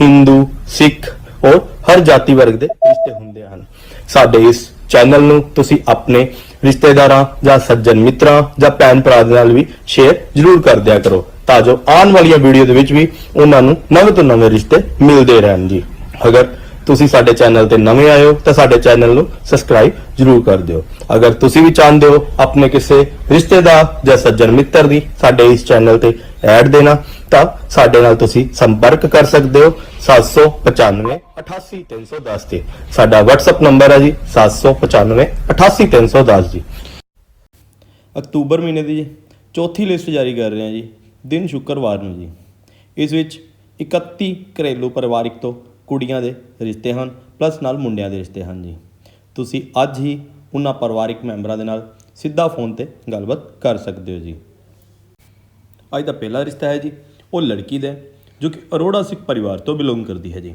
ਹਿੰਦੂ, ਸਿੱਖ ਔਰ ਹਰ ਜਾਤੀ ਵਰਗ ਦੇ ਰਿਸ਼ਤੇ ਹੁੰਦੇ ਹਨ। ਸਾਡੇ ਇਸ ਚੈਨਲ ਨੂੰ ਤੁਸੀਂ ਆਪਣੇ ਰਿਸ਼ਤੇਦਾਰਾਂ ਜਾਂ ਸੱਜਣ ਮਿੱਤਰਾਂ ਜਾਂ ਭੈਣ ਭਰਾ ਦੇ ਨਾਲ ਵੀ ਸ਼ੇਅਰ ਜ਼ਰੂਰ ਕਰ ਦਿਆ ਕਰੋ ਤਾਂ ਜੋ ਆਉਣ ਵਾਲੀਆਂ ਵੀਡੀਓ ਦੇ ਵਿੱਚ ਵੀ ਉਹਨਾਂ ਨੂੰ ਨਵੇਂ ਤੋਂ ਨਵੇਂ ਰਿਸ਼ਤੇ ਮਿਲਦੇ ਰਹਿਣ ਜੀ। ਅਗਰ ਤੁਸੀਂ ਸਾਡੇ ਚੈਨਲ ਤੇ ਨਵੇਂ ਆਏ ਹੋ ਤਾਂ ਸਾਡੇ ਚੈਨਲ ਨੂੰ ਸਬਸਕ੍ਰਾਈਬ ਜ਼ਰੂਰ ਕਰ ਦਿਓ। ਅਗਰ ਤੁਸੀਂ ਵੀ ਚਾਹੁੰਦੇ ਹੋ ਆਪਣੇ ਕਿਸੇ ਰਿਸ਼ਤੇਦਾਰ ਜਾਂ ਸੱਜਣ ਮਿੱਤਰ ਦੀ ਸਾਡੇ ਇਸ ਚੈਨਲ ਤੇ ਐਡ ਦੇਣਾ, ਤਾਂ ਸਾਡੇ ਨਾਲ ਤੁਸੀਂ ਸੰਪਰਕ ਕਰ ਸਕਦੇ ਹੋ 795 88310 ਤੇ। ਸਾਡਾ WhatsApp ਨੰਬਰ ਹੈ ਜੀ 795 88310 ਜੀ। ਅਕਤੂਬਰ ਮਹੀਨੇ ਦੀ ਜੀ, ਚੌਥੀ ਲਿਸਟ ਜਾਰੀ ਕਰ ਰਹੇ ਹਾਂ ਜੀ, ਦਿਨ ਸ਼ੁੱਕਰਵਾਰ ਨੂੰ ਜੀ। ਇਸ ਵਿੱਚ 31 ਘਰੇਲੂ ਪਰਿਵਾਰਿਕ ਤੋਂ ਕੁੜੀਆਂ ਦੇ ਰਿਸ਼ਤੇ ਹਨ ਪਲੱਸ ਨਾਲ ਮੁੰਡਿਆਂ ਦੇ ਰਿਸ਼ਤੇ ਹਨ ਜੀ। ਤੁਸੀਂ ਅੱਜ ਹੀ ਉਹਨਾਂ ਪਰਿਵਾਰਿਕ ਮੈਂਬਰਾਂ ਦੇ ਨਾਲ ਸਿੱਧਾ ਫੋਨ ਤੇ ਗੱਲਬਾਤ ਕਰ ਸਕਦੇ ਹੋ ਜੀ। ਅੱਜ ਦਾ ਪਹਿਲਾ ਰਿਸ਼ਤਾ ਹੈ ਜੀ, ਉਹ ਲੜਕੀ ਦਾ ਜੋ ਕਿ ਅਰੋੜਾ ਸਿੱਖ ਪਰਿਵਾਰ ਤੋਂ ਬਿਲੋਂਗ ਕਰਦੀ ਹੈ ਜੀ।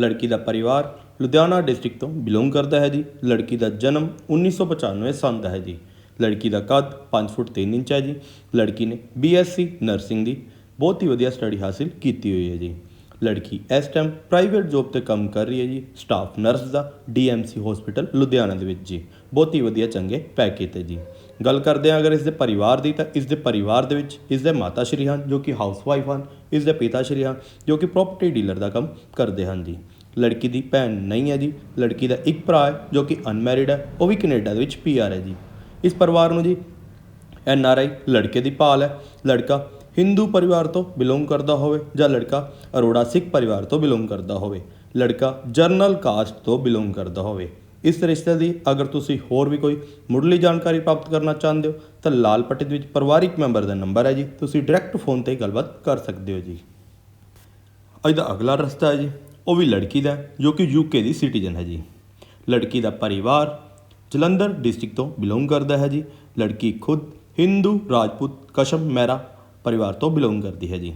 ਲੜਕੀ ਦਾ ਪਰਿਵਾਰ ਲੁਧਿਆਣਾ ਡਿਸਟ੍ਰਿਕਟ ਤੋਂ ਬਿਲੋਂਗ ਕਰਦਾ ਹੈ ਜੀ। ਲੜਕੀ ਦਾ ਜਨਮ 1995 ਸਾਲ ਦਾ ਹੈ ਜੀ। ਲੜਕੀ ਦਾ ਕੱਦ 5 ਫੁੱਟ 3 ਇੰਚ ਹੈ ਜੀ। ਲੜਕੀ ਨੇ ਬੀਐਸਸੀ ਨਰਸਿੰਗ ਦੀ ਬਹੁਤ ਹੀ ਵਧੀਆ ਸਟੱਡੀ ਹਾਸਿਲ ਕੀਤੀ ਹੋਈ ਹੈ ਜੀ। ਲੜਕੀ। ਇਸ ਟਾਈਮ ਪ੍ਰਾਈਵੇਟ ਜੌਬ ਤੇ ਕੰਮ ਕਰ ਰਹੀ ਹੈ ਜੀ ਸਟਾਫ ਨਰਸ ਦਾ ਡੀਐਮਸੀ ਹਸਪੀਟਲ ਲੁਧਿਆਣਾ ਦੇ ਵਿੱਚ ਜੀ। ਬਹੁਤ ਹੀ ਵਧੀਆ ਚੰਗੇ ਪੈਕੇਜ ਤੇ ਜੀ। ਗੱਲ ਕਰਦੇ ਹਾਂ ਅਗਰ ਇਸ ਦੇ ਪਰਿਵਾਰ ਦੀ ਤਾਂ ਇਸ ਦੇ ਪਰਿਵਾਰ ਦੇ ਵਿੱਚ ਇਸ ਦੇ ਮਾਤਾ ਸ਼੍ਰੀ ਹਨ, ਜੋ ਕਿ ਹਾਊਸਵਾਈਫ ਹਨ ਇਸ ਦੇ ਪਿਤਾ ਸ਼੍ਰੀ ਹਨ, ਜੋ ਕਿ ਪ੍ਰਾਪਰਟੀ ਡੀਲਰ ਦਾ ਕੰਮ ਕਰਦੇ ਹਨ ਜੀ। ਲੜਕੀ ਦੀ ਭੈਣ ਨਹੀਂ ਹੈ ਜੀ, ਲੜਕੀ ਦਾ ਇੱਕ ਭਰਾ ਹੈ, ਜੋ ਕਿ ਅਨਮੈਰਿਡ ਹੈ, ਉਹ ਵੀ ਕੈਨੇਡਾ ਦੇ ਵਿੱਚ ਪੀਆਰ ਹੈ ਜੀ। ਇਸ ਪਰਿਵਾਰ ਨੂੰ ਜੀ ਐਨ ਆਰ ਆਈ ਲੜਕੇ ਦੀ ਭਾਲ ਹੈ, ਲੜਕਾ ਹਿੰਦੂ ਪਰਿਵਾਰ ਤੋਂ ਬਿਲੋਂਗ ਕਰਦਾ ਹੋਵੇ ਜਾਂ ਲੜਕਾ ਅਰੋੜਾ ਸਿੱਖ ਪਰਿਵਾਰ ਤੋਂ ਬਿਲੋਂਗ ਕਰਦਾ ਹੋਵੇ, ਲੜਕਾ ਜਰਨਲ ਕਾਸਟ ਤੋਂ ਬਿਲੋਂਗ ਕਰਦਾ ਹੋਵੇ। ਇਸ ਰਿਸ਼ਤੇ ਦੀ ਅਗਰ ਤੁਸੀਂ ਹੋਰ ਵੀ ਕੋਈ ਮੁੱਢਲੀ ਜਾਣਕਾਰੀ ਪ੍ਰਾਪਤ ਕਰਨਾ ਚਾਹੁੰਦੇ ਹੋ, ਤਾਂ ਲਾਲ ਪੱਟੀ ਦੇ ਵਿੱਚ ਪਰਿਵਾਰਿਕ ਮੈਂਬਰ ਦਾ ਨੰਬਰ ਹੈ ਜੀ। ਤੁਸੀਂ ਡਾਇਰੈਕਟ ਫੋਨ ਤੇ ਗੱਲਬਾਤ ਕਰ ਸਕਦੇ ਹੋ ਜੀ। ਅੱਜ ਦਾ ਅਗਲਾ ਰਸਤਾ ਹੈ ਜੀ, ਉਹ ਵੀ ਲੜਕੀ ਦਾ, ਜੋ ਕਿ ਯੂਕੇ ਦੀ ਸਿਟੀਜ਼ਨ ਹੈ ਜੀ। ਲੜਕੀ ਦਾ ਪਰਿਵਾਰ ਜਲੰਧਰ ਡਿਸਟ੍ਰਿਕਟ ਤੋਂ ਬਿਲੋਂਗ ਕਰਦਾ ਹੈ ਜੀ। ਲੜਕੀ ਖੁਦ ਹਿੰਦੂ ਰਾਜਪੂਤ ਕਸ਼ਮ ਮਹਿਰਾ ਪਰਿਵਾਰ ਤੋਂ ਬਿਲੋਂਗ ਕਰਦੀ ਹੈ ਜੀ।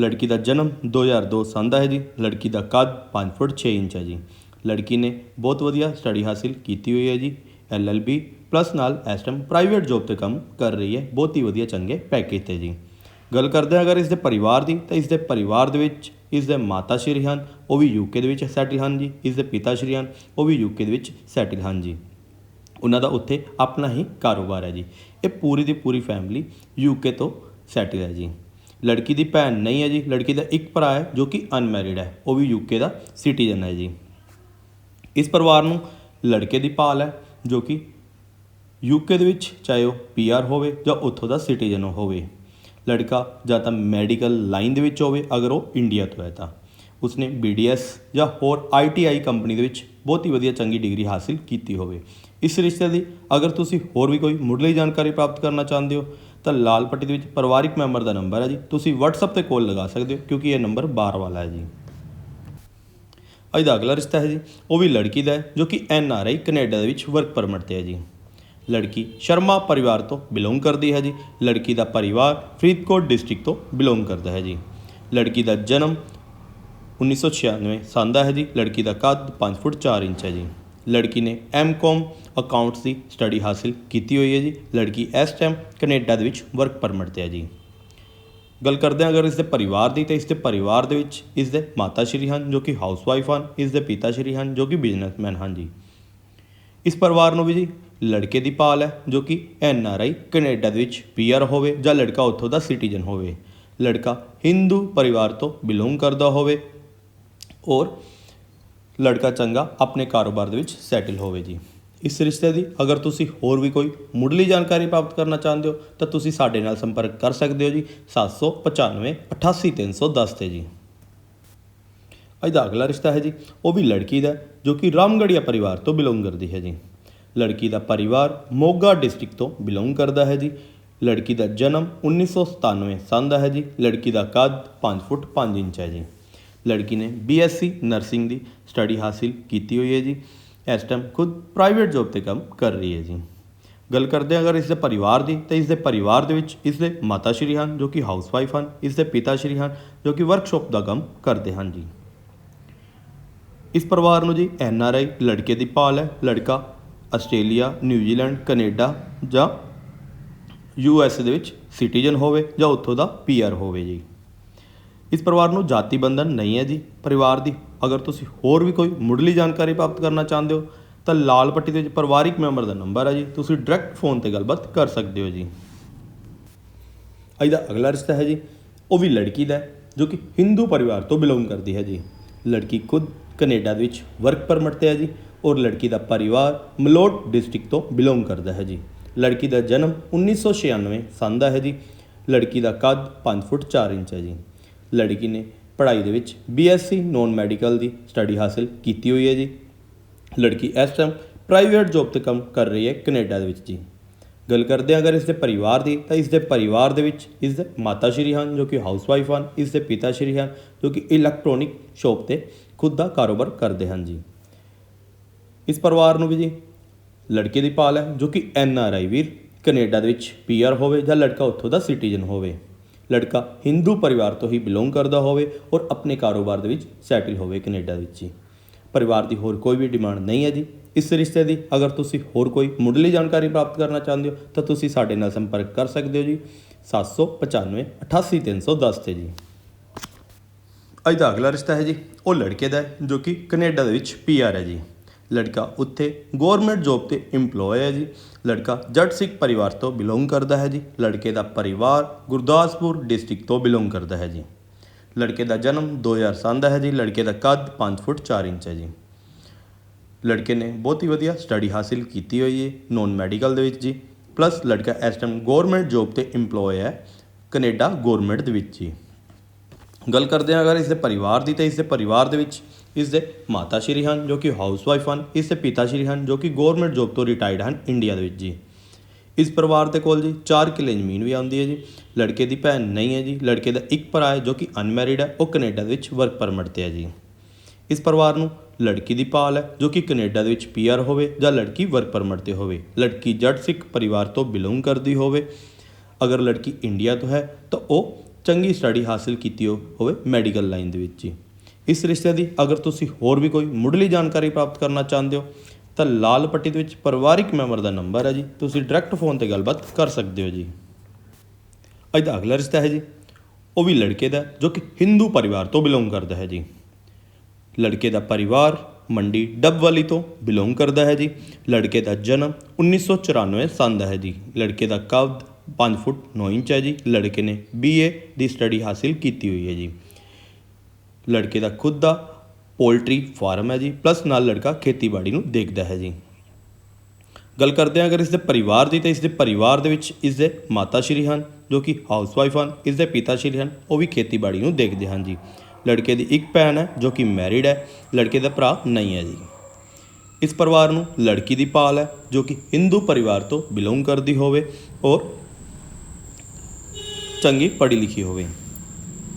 ਲੜਕੀ ਦਾ ਜਨਮ 2002 ਸਾਲ ਦਾ ਹੈ ਜੀ। ਲੜਕੀ ਦਾ ਕੱਦ 5 ਫੁੱਟ 6 ਇੰਚ ਹੈ ਜੀ। ਲੜਕੀ ਨੇ ਬਹੁਤ ਵਧੀਆ ਸਟੱਡੀ ਹਾਸਿਲ ਕੀਤੀ ਹੋਈ ਹੈ ਜੀ। ਐਲਐਲਬੀ ਪਲੱਸ ਨਾਲ ਇਸ ਟਾਈਮ ਪ੍ਰਾਈਵੇਟ ਜੌਬ ਤੇ ਕੰਮ ਕਰ ਰਹੀ ਹੈ। ਬਹੁਤ ਹੀ ਵਧੀਆ ਚੰਗੇ ਪੈਕੇਜ ਤੇ ਜੀ। ਗੱਲ ਕਰਦੇ ਹਾਂ ਅਗਰ ਇਸ ਦੇ ਪਰਿਵਾਰ ਦੀ, ਤਾਂ ਇਸ ਦੇ ਪਰਿਵਾਰ ਦੇ ਵਿੱਚ ਇਸ ਦੇ ਮਾਤਾ ਸ਼੍ਰੀ ਹਨ, ਉਹ ਵੀ ਯੂਕੇ ਦੇ ਵਿੱਚ ਸੈਟਲ ਹਨ ਜੀ। ਇਸ ਦੇ ਪਿਤਾ ਸ਼੍ਰੀ ਹਨ, ਉਹ ਵੀ ਯੂਕੇ ਦੇ ਵਿੱਚ ਸੈਟਲ ਹਨ ਜੀ। ਉਹਨਾਂ ਦਾ ਉੱਥੇ ਆਪਣਾ ਹੀ ਕਾਰੋਬਾਰ ਹੈ ਜੀ। ਇਹ ਪੂਰੀ ਦੀ ਪੂਰੀ ਫੈਮਿਲੀ ਯੂਕੇ ਤੋਂ ਸੈਟਲ ਹੈ ਜੀ। ਲੜਕੀ ਦੀ ਭੈਣ ਨਹੀਂ ਹੈ ਜੀ। ਲੜਕੀ ਦਾ ਇੱਕ ਭਰਾ ਹੈ ਜੋ ਕਿ ਅਨਮੈਰਿਡ ਹੈ। ਉਹ ਵੀ ਯੂਕੇ ਦਾ ਸਿਟੀਜ਼ਨ ਹੈ ਜੀ। ਇਸ ਪਰਿਵਾਰ ਨੂੰ ਲੜਕੇ ਦੀ ਭਾਲ ਹੈ ਜੋ ਕਿ ਯੂਕੇ ਦੇ ਵਿੱਚ ਚਾਹੇ ਉਹ ਪੀਆਰ ਹੋਵੇ ਜਾਂ ਉੱਥੋਂ ਦਾ ਸਿਟੀਜ਼ਨ ਹੋਵੇ। ਲੜਕਾ ਜਾਂ ਤਾਂ ਮੈਡੀਕਲ ਲਾਈਨ ਦੇ ਵਿੱਚ ਹੋਵੇ, ਅਗਰ ਉਹ ਇੰਡੀਆ ਤੋਂ ਹੈ ਤਾਂ। ਉਸਨੇ BDS ਜਾਂ ਹੋਰ ITI ਕੰਪਨੀ ਦੇ ਵਿੱਚ ਬਹੁਤ ਹੀ ਵਧੀਆ ਚੰਗੀ ਡਿਗਰੀ ਹਾਸਿਲ ਕੀਤੀ ਹੋਵੇ। ਇਸ ਰਿਸ਼ਤੇ ਦੀ ਅਗਰ ਤੁਸੀਂ ਹੋਰ ਵੀ ਕੋਈ ਮੁੱਢਲੀ ਜਾਣਕਾਰੀ ਪ੍ਰਾਪਤ ਕਰਨਾ ਚਾਹੁੰਦੇ ਹੋ ਤਾਂ ਲਾਲ ਪੱਟੀ ਦੇ ਵਿੱਚ ਪਰਿਵਾਰਿਕ ਮੈਂਬਰ ਦਾ ਨੰਬਰ ਹੈ ਜੀ। ਤੁਸੀਂ WhatsApp ਤੇ ਕਾਲ ਲਗਾ ਸਕਦੇ ਹੋ, ਕਿਉਂਕਿ ਇਹ ਨੰਬਰ ਬਾਰ ਵਾਲਾ ਹੈ ਜੀ। ਅੱਜ ਦਾ ਅਗਲਾ ਰਿਸ਼ਤਾ ਹੈ ਜੀ। ਉਹ ਵੀ ਲੜਕੀ ਦਾ ਹੈ, ਜੋ ਕਿ ਐਨ ਆਰ ਆਈ ਕੈਨੇਡਾ ਦੇ ਵਿੱਚ ਵਰਕ ਪਰਮਿਟ ਤੇ ਹੈ ਜੀ। ਲੜਕੀ ਸ਼ਰਮਾ ਪਰਿਵਾਰ ਤੋਂ ਬਿਲੋਂਗ ਕਰਦੀ ਹੈ ਜੀ। ਲੜਕੀ ਦਾ ਪਰਿਵਾਰ ਫਰੀਦਕੋਟ ਡਿਸਟ੍ਰਿਕਟ ਤੋਂ ਬਿਲੋਂਗ ਕਰਦਾ ਹੈ ਜੀ। ਲੜਕੀ ਦਾ ਜਨਮ 1996 ਸੰਨ ਦਾ ਹੈ ਜੀ। ਲੜਕੀ ਦਾ ਕੱਦ 5 ਫੁੱਟ 4 ਇੰਚ ਹੈ ਜੀ। ਲੜਕੀ ਨੇ ਐਮਕਾਮ ਅਕਾਊਂਟਸ ਦੀ ਸਟੱਡੀ ਹਾਸਿਲ ਕੀਤੀ ਹੋਈ ਹੈ ਜੀ। ਲੜਕੀ ਇਸ ਟਾਈਮ ਕੈਨੇਡਾ ਦੇ ਵਿੱਚ ਵਰਕ ਪਰਮਿਟ ਤੇ ਹੈ ਜੀ। ਗੱਲ ਕਰਦੇ ਹਾਂ ਅਗਰ ਇਸ ਦੇ ਪਰਿਵਾਰ ਦੀ, ਤਾਂ ਇਸ ਦੇ ਪਰਿਵਾਰ ਦੇ ਵਿੱਚ ਇਸ ਦੇ ਮਾਤਾ ਸ਼੍ਰੀ ਹਨ, ਜੋ ਕਿ ਹਾਊਸਵਾਈਫ ਹਨ ਇਸ ਦੇ ਪਿਤਾ ਸ਼੍ਰੀ ਹਨ, ਜੋ ਕਿ ਬਿਜ਼ਨਸਮੈਨ ਹਨ ਜੀ। ਇਸ ਪਰਿਵਾਰ ਨੂੰ ਵੀ ਜੀ ਲੜਕੇ ਦੀ ਭਾਲ ਹੈ, ਜੋ ਕਿ ਐਨ ਆਰ ਆਈ ਕੈਨੇਡਾ ਦੇ ਵਿੱਚ ਪੀਆਰ ਹੋਵੇ ਜਾਂ ਲੜਕਾ ਉੱਥੋਂ ਦਾ ਸਿਟੀਜ਼ਨ ਹੋਵੇ। ਲੜਕਾ ਹਿੰਦੂ ਪਰਿਵਾਰ ਤੋਂ ਬਿਲੋਂਗ ਕਰਦਾ ਹੋਵੇ ਔਰ ਲੜਕਾ ਚੰਗਾ ਆਪਣੇ ਕਾਰੋਬਾਰ ਦੇ ਵਿੱਚ ਸੈਟਲ ਹੋਵੇ ਜੀ। ਇਸ ਰਿਸ਼ਤੇ ਦੀ ਅਗਰ ਤੁਸੀਂ ਹੋਰ ਵੀ ਕੋਈ ਮੁੱਢਲੀ ਜਾਣਕਾਰੀ ਪ੍ਰਾਪਤ ਕਰਨਾ ਚਾਹੁੰਦੇ ਹੋ, ਤਾਂ ਤੁਸੀਂ ਸਾਡੇ ਨਾਲ ਸੰਪਰਕ ਕਰ ਸਕਦੇ ਹੋ ਜੀ 795 88310 ਤੇ ਜੀ। ਇਹਦਾ ਅਗਲਾ ਰਿਸ਼ਤਾ ਹੈ ਜੀ, ਉਹ ਵੀ ਲੜਕੀ ਦਾ ਜੋ ਕਿ ਰਾਮਗੜੀਆ ਪਰਿਵਾਰ ਤੋਂ ਬਿਲੋਂਗ ਕਰਦੀ ਹੈ ਜੀ। ਲੜਕੀ ਦਾ ਪਰਿਵਾਰ ਮੋਗਾ ਡਿਸਟ੍ਰਿਕਟ ਤੋਂ ਬਿਲੋਂਗ ਕਰਦਾ ਹੈ ਜੀ। ਲੜਕੀ ਦਾ ਜਨਮ 1997 ਸੰਨ ਦਾ ਹੈ ਜੀ। ਲੜਕੀ ਦਾ ਕੱਦ 5 ਫੁੱਟ 5 ਇੰਚ ਹੈ ਜੀ। ਲੜਕੀ ਨੇ ਬੀਐਸਸੀ ਨਰਸਿੰਗ ਦੀ ਸਟੱਡੀ ਹਾਸਿਲ ਕੀਤੀ ਹੋਈ ਹੈ ਜੀ। ਇਸ ਟਾਈਮ ਖੁਦ ਪ੍ਰਾਈਵੇਟ ਜੌਬ ਤੇ ਕੰਮ ਕਰ ਰਹੀ ਹੈ ਜੀ। ਗੱਲ ਕਰਦੇ ਅਗਰ ਇਸ ਦੇ ਪਰਿਵਾਰ ਦੀ, ਤਾਂ ਇਸ ਦੇ ਪਰਿਵਾਰ ਦੇ ਵਿੱਚ ਇਸ ਦੇ ਮਾਤਾ ਸ਼੍ਰੀ ਹਨ, ਜੋ ਕਿ ਹਾਊਸਵਾਈਫ ਹਨ ਇਸ ਦੇ ਪਿਤਾ ਸ਼੍ਰੀ ਹਨ, ਜੋ ਕਿ ਵਰਕਸ਼ਾਪ ਦਾ ਕੰਮ ਕਰਦੇ ਹਨ ਜੀ। ਇਸ ਪਰਿਵਾਰ ਨੂੰ ਜੀ ਐਨ ਆਰ ਆਈ ਲੜਕੇ ਦੀ ਭਾਲ ਹੈ। ਲੜਕਾ ਆਸਟ੍ਰੇਲੀਆ ਨਿਊਜ਼ੀਲੈਂਡ ਕੈਨੇਡਾ ਜਾਂ ਯੂ ਐਸ ਦੇ ਵਿੱਚ ਸਿਟੀਜ਼ਨ ਹੋਵੇ ਜਾਂ ਉੱਥੋਂ ਦਾ ਪੀਆਰ ਹੋਵੇ ਜੀ। ਇਸ ਪਰਿਵਾਰ ਨੂੰ ਜਾਤੀ ਬੰਧਨ ਨਹੀਂ ਹੈ ਜੀ, ਪਰਿਵਾਰ ਦੀ। ਅਗਰ ਤੁਸੀਂ ਹੋਰ ਵੀ ਕੋਈ ਮੁੱਢਲੀ ਜਾਣਕਾਰੀ ਪ੍ਰਾਪਤ ਕਰਨਾ ਚਾਹੁੰਦੇ ਹੋ, ਤਾਂ ਲਾਲ ਪੱਟੀ ਦੇ ਵਿੱਚ ਪਰਿਵਾਰਿਕ ਮੈਂਬਰ ਦਾ ਨੰਬਰ ਹੈ ਜੀ। ਤੁਸੀਂ ਡਾਇਰੈਕਟ ਫੋਨ ਤੇ ਗੱਲਬਾਤ ਕਰ ਸਕਦੇ ਹੋ ਜੀ। ਇਹਦਾ ਅਗਲਾ ਰਿਸ਼ਤਾ ਹੈ ਜੀ, ਉਹ ਵੀ ਲੜਕੀ ਦਾ ਜੋ ਕਿ ਹਿੰਦੂ ਪਰਿਵਾਰ ਤੋਂ ਬਿਲੋਂਗ ਕਰਦੀ ਹੈ ਜੀ। ਲੜਕੀ ਖੁਦ ਕੈਨੇਡਾ ਦੇ ਵਿੱਚ ਵਰਕ ਪਰਮਿਟ ਤੇ ਹੈ ਜੀ, ਔਰ ਲੜਕੀ ਦਾ ਪਰਿਵਾਰ ਮਲੋਟ ਡਿਸਟ੍ਰਿਕਟ ਤੋਂ ਬਿਲੋਂਗ ਕਰਦਾ ਹੈ ਜੀ। ਲੜਕੀ ਦਾ ਜਨਮ 1996 ਸੰਨ ਦਾ ਹੈ ਜੀ। ਲੜਕੀ ਦਾ ਕੱਦ 5 ਫੁੱਟ 4 ਇੰਚ ਹੈ ਜੀ। ਲੜਕੀ ਨੇ ਪੜ੍ਹਾਈ ਦੇ ਵਿੱਚ ਬੀਐਸਸੀ ਨੋਨ ਮੈਡੀਕਲ ਦੀ ਸਟੱਡੀ ਹਾਸਲ ਕੀਤੀ ਹੋਈ ਹੈ ਜੀ। ਲੜਕੀ ਇਸ ਟਾਈਮ ਪ੍ਰਾਈਵੇਟ ਜੌਬ ਤੇ ਕੰਮ ਕਰ ਰਹੀ ਹੈ ਕੈਨੇਡਾ ਦੇ ਵਿੱਚ ਜੀ। ਗੱਲ ਕਰਦੇ ਹਾਂ ਅਗਰ ਇਸ ਦੇ ਪਰਿਵਾਰ ਦੀ, ਤਾਂ ਇਸ ਦੇ ਪਰਿਵਾਰ ਦੇ ਵਿੱਚ ਇਸ ਦੇ ਮਾਤਾ ਸ਼੍ਰੀ ਹਨ, ਜੋ ਕਿ ਹਾਊਸਵਾਈਫ ਹਨ, ਇਸ ਦੇ ਪਿਤਾ ਸ਼੍ਰੀ ਹਨ, ਜੋ ਕਿ ਇਲੈਕਟ੍ਰੋਨਿਕ ਸ਼ੌਪ ਤੇ ਖੁਦ ਦਾ ਕਾਰੋਬਾਰ ਕਰਦੇ ਹਨ ਜੀ। ਇਸ ਪਰਿਵਾਰ ਨੂੰ ਵੀ ਜੀ ਲੜਕੇ ਦੀ ਭਾਲ ਹੈ, ਜੋ ਕਿ N R I Veer Canada ਦੇ ਵਿੱਚ ਪੀਆਰ ਹੋਵੇ ਜਾਂ ਲੜਕਾ ਉੱਥੋਂ ਦਾ ਸਿਟੀਜ਼ਨ ਹੋਵੇ। ਲੜਕਾ ਹਿੰਦੂ ਪਰਿਵਾਰ ਤੋਂ ਹੀ ਬਿਲੋਂਗ ਕਰਦਾ ਹੋਵੇ ਔਰ ਆਪਣੇ ਕਾਰੋਬਾਰ ਦੇ ਵਿੱਚ ਸੈਟਲ ਹੋਵੇ ਕੈਨੇਡਾ ਵਿੱਚ ਹੀ। ਪਰਿਵਾਰ ਦੀ ਹੋਰ ਕੋਈ ਵੀ ਡਿਮਾਂਡ ਨਹੀਂ ਹੈ ਜੀ। ਇਸ ਰਿਸ਼ਤੇ ਦੀ ਅਗਰ ਤੁਸੀਂ ਹੋਰ ਕੋਈ ਮੁੱਢਲੀ ਜਾਣਕਾਰੀ ਪ੍ਰਾਪਤ ਕਰਨਾ ਚਾਹੁੰਦੇ ਹੋ, ਤਾਂ ਤੁਸੀਂ ਸਾਡੇ ਨਾਲ ਸੰਪਰਕ ਕਰ ਸਕਦੇ ਹੋ ਜੀ। 795 88310 ਤੇ ਜੀ। ਅੱਜ ਦਾ ਅਗਲਾ ਰਿਸ਼ਤਾ ਹੈ ਜੀ, ਉਹ ਲੜਕੇ ਦਾ ਜੋ ਕਿ ਕੈਨੇਡਾ ਦੇ ਵਿੱਚ ਪੀਆਰ ਹੈ ਜੀ। ਲੜਕਾ ਉੱਥੇ ਗਵਰਨਮੈਂਟ ਜੌਬ ਤੇ EMPLOYE ਹੈ ਜੀ। ਲੜਕਾ ਜੱਟ ਸਿੱਖ ਪਰਿਵਾਰ ਤੋਂ ਬਿਲੋਂਗ ਕਰਦਾ ਹੈ ਜੀ। ਲੜਕੇ ਦਾ ਪਰਿਵਾਰ ਗੁਰਦਾਸਪੁਰ ਡਿਸਟ੍ਰਿਕਟ ਤੋਂ ਬਿਲੋਂਗ ਕਰਦਾ ਹੈ ਜੀ। ਲੜਕੇ ਦਾ ਜਨਮ 2007 ਦਾ ਹੈ ਜੀ। ਲੜਕੇ ਦਾ ਕੱਦ 5 ਫੁੱਟ 4 ਇੰਚ ਹੈ ਜੀ। ਲੜਕੇ ਨੇ ਬਹੁਤ ਹੀ ਵਧੀਆ ਸਟੱਡੀ ਹਾਸਿਲ ਕੀਤੀ ਹੋਈ ਹੈ ਨੋਨ ਮੈਡੀਕਲ ਦੇ ਵਿੱਚ ਜੀ। ਪਲੱਸ ਲੜਕਾ ਇਸ ਟਾਈਮ ਗਵਰਨਮੈਂਟ ਜੌਬ ਤੇ EMPLOYE ਹੈ ਕੈਨੇਡਾ ਗਵਰਨਮੈਂਟ ਦੇ ਵਿੱਚ ਜੀ। ਗੱਲ ਕਰਦੇ ਹਾਂ ਅਗਰ ਇਸ ਦੇ ਪਰਿਵਾਰ ਦੀ ਤਾਂ ਇਸ ਦੇ ਪਰਿਵਾਰ ਦੇ ਵਿੱਚ ਇਸ ਦੇ ਮਾਤਾ ਸ਼੍ਰੀ ਹਨ ਜੋ ਕਿ ਹਾਊਸਵਾਈਫ ਹਨ ਇਸ ਦੇ ਪਿਤਾ ਸ਼੍ਰੀ ਹਨ ਜੋ ਕਿ ਗਵਰਨਮੈਂਟ ਜੋਬ ਤੋਂ ਰਿਟਾਇਰਡ ਹਨ ਇੰਡੀਆ ਦੇ ਵਿੱਚ ਜੀ। ਇਸ ਪਰਿਵਾਰ ਦੇ ਕੋਲ ਜੀ 4 ਕਿੱਲੇ ਜ਼ਮੀਨ ਵੀ ਆਉਂਦੀ ਹੈ ਜੀ। ਲੜਕੇ ਦੀ ਭੈਣ ਨਹੀਂ ਹੈ ਜੀ। ਲੜਕੇ ਦਾ ਇੱਕ ਭਰਾ ਹੈ ਜੋ ਕਿ ਅਨਮੈਰਿਡ ਹੈ। ਉਹ ਕੈਨੇਡਾ ਦੇ ਵਿੱਚ ਵਰਕ ਪਰਮਿਟ ਤੇ ਹੈ ਜੀ। ਇਸ ਪਰਿਵਾਰ ਨੂੰ ਲੜਕੀ ਦੀ ਭਾਲ ਹੈ, ਜੋ ਕਿ ਕੈਨੇਡਾ ਦੇ ਵਿੱਚ ਪੀਆਰ ਹੋਵੇ ਜਾਂ ਲੜਕੀ ਵਰਕ ਪਰਮਿਟ ਤੇ ਹੋਵੇ। ਲੜਕੀ ਜੱਟ ਸਿੱਖ ਪਰਿਵਾਰ ਤੋਂ ਬਿਲੋਂਗ ਕਰਦੀ ਹੋਵੇ। ਅਗਰ ਲੜਕੀ ਇੰਡੀਆ ਤੋਂ ਹੈ, ਤਾਂ ਉਹ ਚੰਗੀ ਸਟੱਡੀ ਹਾਸਲ ਕੀਤੀ ਹੋਵੇ ਮੈਡੀਕਲ ਲਾਈਨ ਦੇ ਵਿੱਚ ਜੀ। ਇਸ ਰਿਸ਼ਤੇ ਦੀ ਅਗਰ ਤੁਸੀਂ ਹੋਰ ਵੀ ਕੋਈ ਮੁੱਢਲੀ ਜਾਣਕਾਰੀ ਪ੍ਰਾਪਤ ਕਰਨਾ ਚਾਹੁੰਦੇ ਹੋ, ਤਾਂ ਲਾਲ ਪੱਟੀ ਦੇ ਵਿੱਚ ਪਰਿਵਾਰਿਕ ਮੈਂਬਰ ਦਾ ਨੰਬਰ ਹੈ ਜੀ। ਤੁਸੀਂ ਡਾਇਰੈਕਟ ਫੋਨ ਤੇ ਗੱਲਬਾਤ ਕਰ ਸਕਦੇ ਹੋ ਜੀ। ਅੱਜ ਦਾ ਅਗਲਾ ਰਿਸ਼ਤਾ ਹੈ ਜੀ। ਉਹ ਵੀ ਲੜਕੇ ਦਾ, ਜੋ ਕਿ ਹਿੰਦੂ ਪਰਿਵਾਰ ਤੋਂ ਬਿਲੋਂਗ ਕਰਦਾ ਹੈ ਜੀ। ਲੜਕੇ ਦਾ ਪਰਿਵਾਰ ਮੰਡੀ ਡੱਬਵਾਲੀ ਤੋਂ ਬਿਲੋਂਗ ਕਰਦਾ ਹੈ ਜੀ। ਲੜਕੇ ਦਾ ਜਨਮ 1994 ਸੰਨ ਦਾ ਹੈ ਜੀ। ਲੜਕੇ ਦਾ ਕੱਦ 5 ਫੁੱਟ 9 ਇੰਚ ਹੈ ਜੀ। ਲੜਕੇ ਨੇ ਬੀਏ ਦੀ ਸਟੱਡੀ ਹਾਸਿਲ ਕੀਤੀ ਹੋਈ ਹੈ ਜੀ। ਲੜਕੇ ਦਾ ਖੁਦ ਦਾ ਪੋਲਟਰੀ ਫਾਰਮ ਹੈ ਜੀ ਪਲੱਸ ਨਾਲ ਲੜਕਾ ਖੇਤੀਬਾੜੀ ਨੂੰ ਦੇਖਦਾ ਹੈ ਜੀ। ਗੱਲ ਕਰਦੇ ਹਾਂ ਅਗਰ ਇਸ ਦੇ ਪਰਿਵਾਰ ਦੀ, ਤਾਂ ਇਸ ਦੇ ਪਰਿਵਾਰ ਦੇ ਵਿੱਚ ਇਸ ਦੇ ਮਾਤਾ ਸ਼੍ਰੀ ਹਨ, ਜੋ ਕਿ ਹਾਊਸਵਾਈਫ ਹਨ ਇਸ ਦੇ ਪਿਤਾ ਸ਼੍ਰੀ ਹਨ, ਉਹ ਵੀ ਖੇਤੀਬਾੜੀ ਨੂੰ ਦੇਖਦੇ ਹਨ ਜੀ। ਲੜਕੇ ਦੀ ਇੱਕ ਭੈਣ ਹੈ, ਜੋ ਕਿ ਮੈਰਿਡ ਹੈ, ਲੜਕੇ ਦਾ ਭਰਾ ਨਹੀਂ ਹੈ ਜੀ। ਇਸ ਪਰਿਵਾਰ ਨੂੰ ਲੜਕੀ ਦੀ ਭਾਲ ਹੈ, ਜੋ ਕਿ ਹਿੰਦੂ ਪਰਿਵਾਰ ਤੋਂ ਬਿਲੋਂਗ ਕਰਦੀ ਹੋਵੇ ਔਰ ਚੰਗੀ ਪੜ੍ਹੀ ਲਿਖੀ ਹੋਵੇ।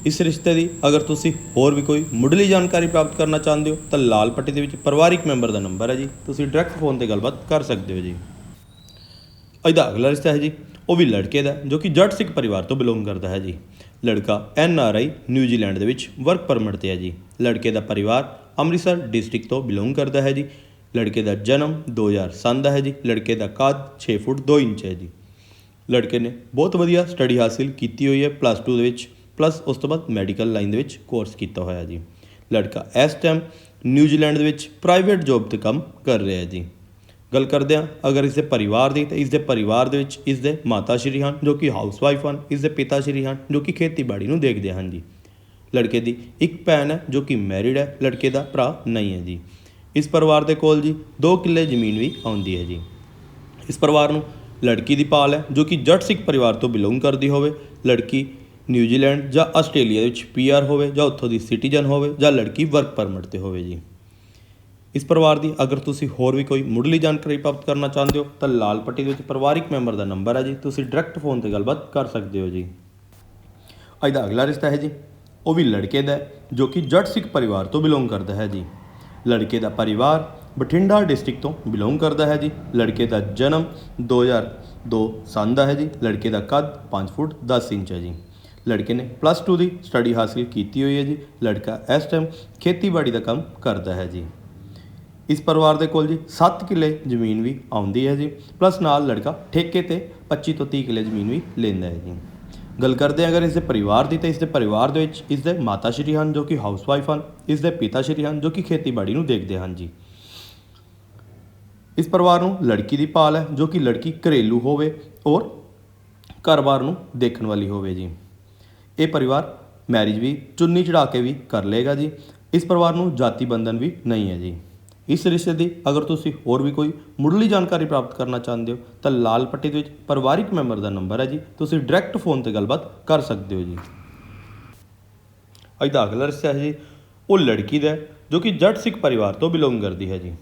ਇਸ ਰਿਸ਼ਤੇ ਦੀ ਅਗਰ ਤੁਸੀਂ ਹੋਰ ਵੀ ਕੋਈ ਮੁੱਢਲੀ ਜਾਣਕਾਰੀ ਪ੍ਰਾਪਤ ਕਰਨਾ ਚਾਹੁੰਦੇ ਹੋ, ਤਾਂ ਲਾਲ ਪੱਟੀ ਦੇ ਵਿੱਚ ਪਰਿਵਾਰਿਕ ਮੈਂਬਰ ਦਾ ਨੰਬਰ ਹੈ ਜੀ। ਤੁਸੀਂ ਡਾਇਰੈਕਟ ਫੋਨ ਤੇ ਗੱਲਬਾਤ ਕਰ ਸਕਦੇ ਹੋ ਜੀ। ਇਹਦਾ ਅਗਲਾ ਰਿਸ਼ਤਾ ਹੈ ਜੀ, ਉਹ ਵੀ ਲੜਕੇ ਦਾ, ਜੋ ਕਿ ਜੱਟ ਸਿੱਖ ਪਰਿਵਾਰ ਤੋਂ ਬਿਲੋਂਗ ਕਰਦਾ ਹੈ ਜੀ। ਲੜਕਾ ਐਨ ਆਰ ਆਈ ਨਿਊਜ਼ੀਲੈਂਡ ਦੇ ਵਿੱਚ ਵਰਕ ਪਰਮਿਟ ਤੇ ਹੈ ਜੀ। ਲੜਕੇ ਦਾ ਪਰਿਵਾਰ ਅੰਮ੍ਰਿਤਸਰ ਡਿਸਟ੍ਰਿਕਟ ਤੋਂ ਬਿਲੋਂਗ ਕਰਦਾ ਹੈ ਜੀ। ਲੜਕੇ ਦਾ ਜਨਮ 2007 ਦਾ ਹੈ ਜੀ। ਲੜਕੇ ਦਾ ਕੱਦ 6 ਫੁੱਟ 2 ਇੰਚ ਹੈ ਜੀ। ਲੜਕੇ ਨੇ ਬਹੁਤ ਵਧੀਆ ਸਟੱਡੀ ਹਾਸਿਲ ਕੀਤੀ ਹੋਈ ਹੈ ਪਲੱਸ 2 ਦੇ ਵਿੱਚ। ਪਲੱਸ ਉਸ ਤੋਂ ਬਾਅਦ ਮੈਡੀਕਲ ਲਾਈਨ ਦੇ ਵਿੱਚ ਕੋਰਸ ਕੀਤਾ ਹੋਇਆ ਜੀ। ਲੜਕਾ ਇਸ ਟਾਈਮ ਨਿਊਜ਼ੀਲੈਂਡ ਦੇ ਵਿੱਚ ਪ੍ਰਾਈਵੇਟ ਜੌਬ ਤੇ ਕੰਮ ਕਰ ਰਿਹਾ ਹੈ ਜੀ। ਗੱਲ ਕਰਦੇ ਹਾਂ, ਅਗਰ ਇਸ ਦੇ ਪਰਿਵਾਰ ਦੀ, ਤਾਂ ਇਸ ਦੇ ਪਰਿਵਾਰ ਦੇ ਵਿੱਚ ਇਸ ਦੇ ਮਾਤਾ ਸ਼੍ਰੀ ਹਨ, ਜੋ ਕਿ ਹਾਊਸਵਾਈਫ ਹਨ ਇਸ ਦੇ ਪਿਤਾ ਸ਼੍ਰੀ ਹਨ, ਜੋ ਕਿ ਖੇਤੀਬਾੜੀ ਨੂੰ ਦੇਖਦੇ ਹਨ ਜੀ। ਲੜਕੇ ਦੀ ਇੱਕ ਭੈਣ ਹੈ, ਜੋ ਕਿ ਮੈਰਿਡ ਹੈ, ਲੜਕੇ ਦਾ ਭਰਾ ਨਹੀਂ ਹੈ ਜੀ। ਇਸ ਪਰਿਵਾਰ ਦੇ ਕੋਲ ਜੀ 2 ਕਿੱਲੇ ਜ਼ਮੀਨ ਵੀ ਆਉਂਦੀ ਹੈ ਜੀ। ਇਸ ਪਰਿਵਾਰ ਨੂੰ ਲੜਕੀ ਦੀ ਭਾਲ ਹੈ, ਜੋ ਕਿ ਜੱਟ ਸਿੱਖ ਪਰਿਵਾਰ ਤੋਂ ਬਿਲੋਂਗ ਕਰਦੀ ਹੋਵੇ। ਲੜਕੀ ਨਿਊਜ਼ੀਲੈਂਡ ਜਾਂ ਆਸਟ੍ਰੇਲੀਆ ਦੇ ਵਿੱਚ ਪੀਆਰ ਹੋਵੇ ਜਾਂ ਉੱਥੋਂ ਦੀ ਸਿਟੀਜ਼ਨ ਹੋਵੇ ਜਾਂ ਲੜਕੀ ਵਰਕ ਪਰਮਿਟ ਤੇ ਹੋਵੇ ਜੀ। ਇਸ ਪਰਿਵਾਰ ਦੀ ਅਗਰ ਤੁਸੀਂ ਹੋਰ ਵੀ ਕੋਈ ਮੁੱਢਲੀ ਜਾਣਕਾਰੀ ਪ੍ਰਾਪਤ ਕਰਨਾ ਚਾਹੁੰਦੇ ਹੋ, ਤਾਂ ਲਾਲ ਪੱਟੀ ਦੇ ਵਿੱਚ ਪਰਿਵਾਰਿਕ ਮੈਂਬਰ ਦਾ ਨੰਬਰ ਹੈ ਜੀ। ਤੁਸੀਂ ਡਾਇਰੈਕਟ ਫੋਨ ਤੇ ਗੱਲਬਾਤ ਕਰ ਸਕਦੇ ਹੋ ਜੀ। ਅੱਜ ਦਾ ਅਗਲਾ ਰਿਸ਼ਤਾ ਹੈ ਜੀ। ਉਹ ਵੀ ਲੜਕੇ ਦਾ ਜੋ ਕਿ ਜੱਟ ਸਿੱਖ ਪਰਿਵਾਰ ਤੋਂ ਬਿਲੋਂਗ ਕਰਦਾ ਹੈ ਜੀ। ਲੜਕੇ ਦਾ ਪਰਿਵਾਰ ਬਠਿੰਡਾ ਡਿਸਟ੍ਰਿਕਟ ਤੋਂ ਬਿਲੋਂਗ ਕਰਦਾ ਹੈ ਜੀ। ਲੜਕੇ ਦਾ ਜਨਮ 2002 ਸੰਨ ਦਾ ਹੈ ਜੀ। ਲੜਕੇ ਦਾ ਕੱਦ 5 ਫੁੱਟ 10 ਇੰਚ ਹੈ ਜੀ। ਲੜਕੇ ਨੇ ਪਲੱਸ 2 ਦੀ ਸਟੱਡੀ ਹਾਸਿਲ ਕੀਤੀ ਹੋਈ ਹੈ ਜੀ। ਲੜਕਾ ਇਸ ਟਾਈਮ ਖੇਤੀਬਾੜੀ ਦਾ ਕੰਮ ਕਰਦਾ ਹੈ ਜੀ। ਇਸ ਪਰਿਵਾਰ ਦੇ ਕੋਲ ਜੀ 7 ਕਿੱਲੇ ਜ਼ਮੀਨ ਵੀ ਆਉਂਦੀ ਹੈ ਜੀ। ਪਲੱਸ ਨਾਲ ਲੜਕਾ ਠੇਕੇ ਤੇ 25 ਤੋਂ 30 ਕਿੱਲੇ ਜ਼ਮੀਨ ਵੀ ਲੈਂਦਾ ਹੈ ਜੀ। ਗੱਲ ਕਰਦੇ ਹਾਂ ਅਗਰ ਇਸ ਦੇ ਪਰਿਵਾਰ ਦੀ ਤਾਂ ਇਸ ਦੇ ਪਰਿਵਾਰ ਦੇ ਵਿੱਚ ਇਸ ਦੇ ਮਾਤਾ ਸ਼੍ਰੀ ਹਨ ਜੋ ਕਿ ਹਾਊਸਵਾਈਫ ਹਨ ਇਸ ਦੇ ਪਿਤਾ ਸ਼੍ਰੀ ਹਨ ਜੋ ਕਿ ਖੇਤੀਬਾੜੀ ਨੂੰ ਦੇਖਦੇ ਹਨ ਜੀ। ਇਸ ਪਰਿਵਾਰ ਨੂੰ ਲੜਕੀ ਦੀ ਭਾਲ ਹੈ ਜੋ ਕਿ ਲੜਕੀ ਘਰੇਲੂ ਹੋਵੇ ਔਰ ਘਰ-ਬਾਰ ਨੂੰ ਦੇਖਣ ਵਾਲੀ ਹੋਵੇ ਜੀ। ਇਹ ਪਰਿਵਾਰ ਮੈਰਿਜ ਵੀ ਚੁੰਨੀ ਚੜਾ ਕੇ ਵੀ ਕਰ ਲਏਗਾ ਜੀ। ਇਸ ਪਰਿਵਾਰ ਨੂੰ ਜਾਤੀ ਬੰਧਨ ਵੀ ਨਹੀਂ ਹੈ ਜੀ। ਇਸ ਰਿਸ਼ਤੇ ਦੀ ਅਗਰ ਤੁਸੀਂ ਹੋਰ ਵੀ ਕੋਈ ਮੁੱਢਲੀ ਜਾਣਕਾਰੀ ਪ੍ਰਾਪਤ ਕਰਨਾ ਚਾਹੁੰਦੇ ਹੋ, ਤਾਂ ਲਾਲ ਪੱਟੀ ਦੇ ਵਿੱਚ ਪਰਿਵਾਰਿਕ ਮੈਂਬਰ ਦਾ ਨੰਬਰ ਹੈ ਜੀ। ਤੁਸੀਂ ਡਾਇਰੈਕਟ ਫੋਨ ਤੇ ਗੱਲਬਾਤ ਕਰ ਸਕਦੇ ਹੋ ਜੀ। ਅੱਜ ਦਾ ਅਗਲਾ ਰਿਸ਼ਤਾ ਹੈ ਜੀ, ਉਹ ਲੜਕੀ ਦਾ ਜੋ ਕਿ ਜੱਟ ਸਿੱਖ ਪਰਿਵਾਰ ਤੋਂ ਬਿਲੋਂਗ ਕਰਦੀ ਹੈ ਜੀ।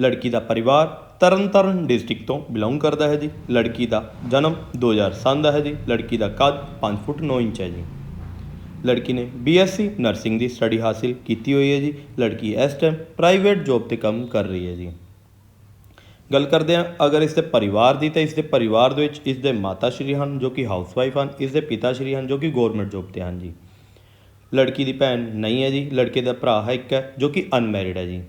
ਲੜਕੀ ਦਾ ਪਰਿਵਾਰ ਤਰਨਤਾਰਨ ਡਿਸਟ੍ਰਿਕਟ ਤੋਂ ਬਿਲੋਂਗ ਕਰਦਾ ਹੈ ਜੀ। ਲੜਕੀ ਦਾ ਜਨਮ 2007 ਦਾ ਹੈ ਜੀ। ਲੜਕੀ ਦਾ ਕੱਦ 5 ਫੁੱਟ 9 ਇੰਚ ਹੈ ਜੀ। ਲੜਕੀ ਨੇ ਬੀਐਸਸੀ ਨਰਸਿੰਗ ਦੀ ਸਟੱਡੀ ਹਾਸਿਲ ਕੀਤੀ ਹੋਈ ਹੈ ਜੀ। ਲੜਕੀ ਇਸ ਟਾਈਮ ਪ੍ਰਾਈਵੇਟ ਜੌਬ ਤੇ ਕੰਮ ਕਰ ਰਹੀ ਹੈ ਜੀ। ਗੱਲ ਕਰਦੇ ਹਾਂ, ਅਗਰ ਇਸ ਦੇ ਪਰਿਵਾਰ ਦੀ ਤਾਂ ਇਸ ਦੇ ਪਰਿਵਾਰ ਦੇ ਵਿੱਚ ਇਸ ਦੇ ਮਾਤਾ ਸ਼੍ਰੀ ਹਨ ਜੋ ਕਿ ਹਾਊਸਵਾਈਫ ਹਨ, ਇਸ ਦੇ ਪਿਤਾ ਸ਼੍ਰੀ ਹਨ ਜੋ ਕਿ ਗਵਰਨਮੈਂਟ ਜੌਬ ਤੇ ਹਨ ਜੀ। ਲੜਕੀ ਦੀ ਭੈਣ ਨਹੀਂ ਹੈ ਜੀ। ਲੜਕੇ ਦਾ ਭਰਾ ਹੈ ਇੱਕ ਹੈ ਜੋ ਕਿ ਅਨਮੈਰਿਡ ਹੈ ਜੀ।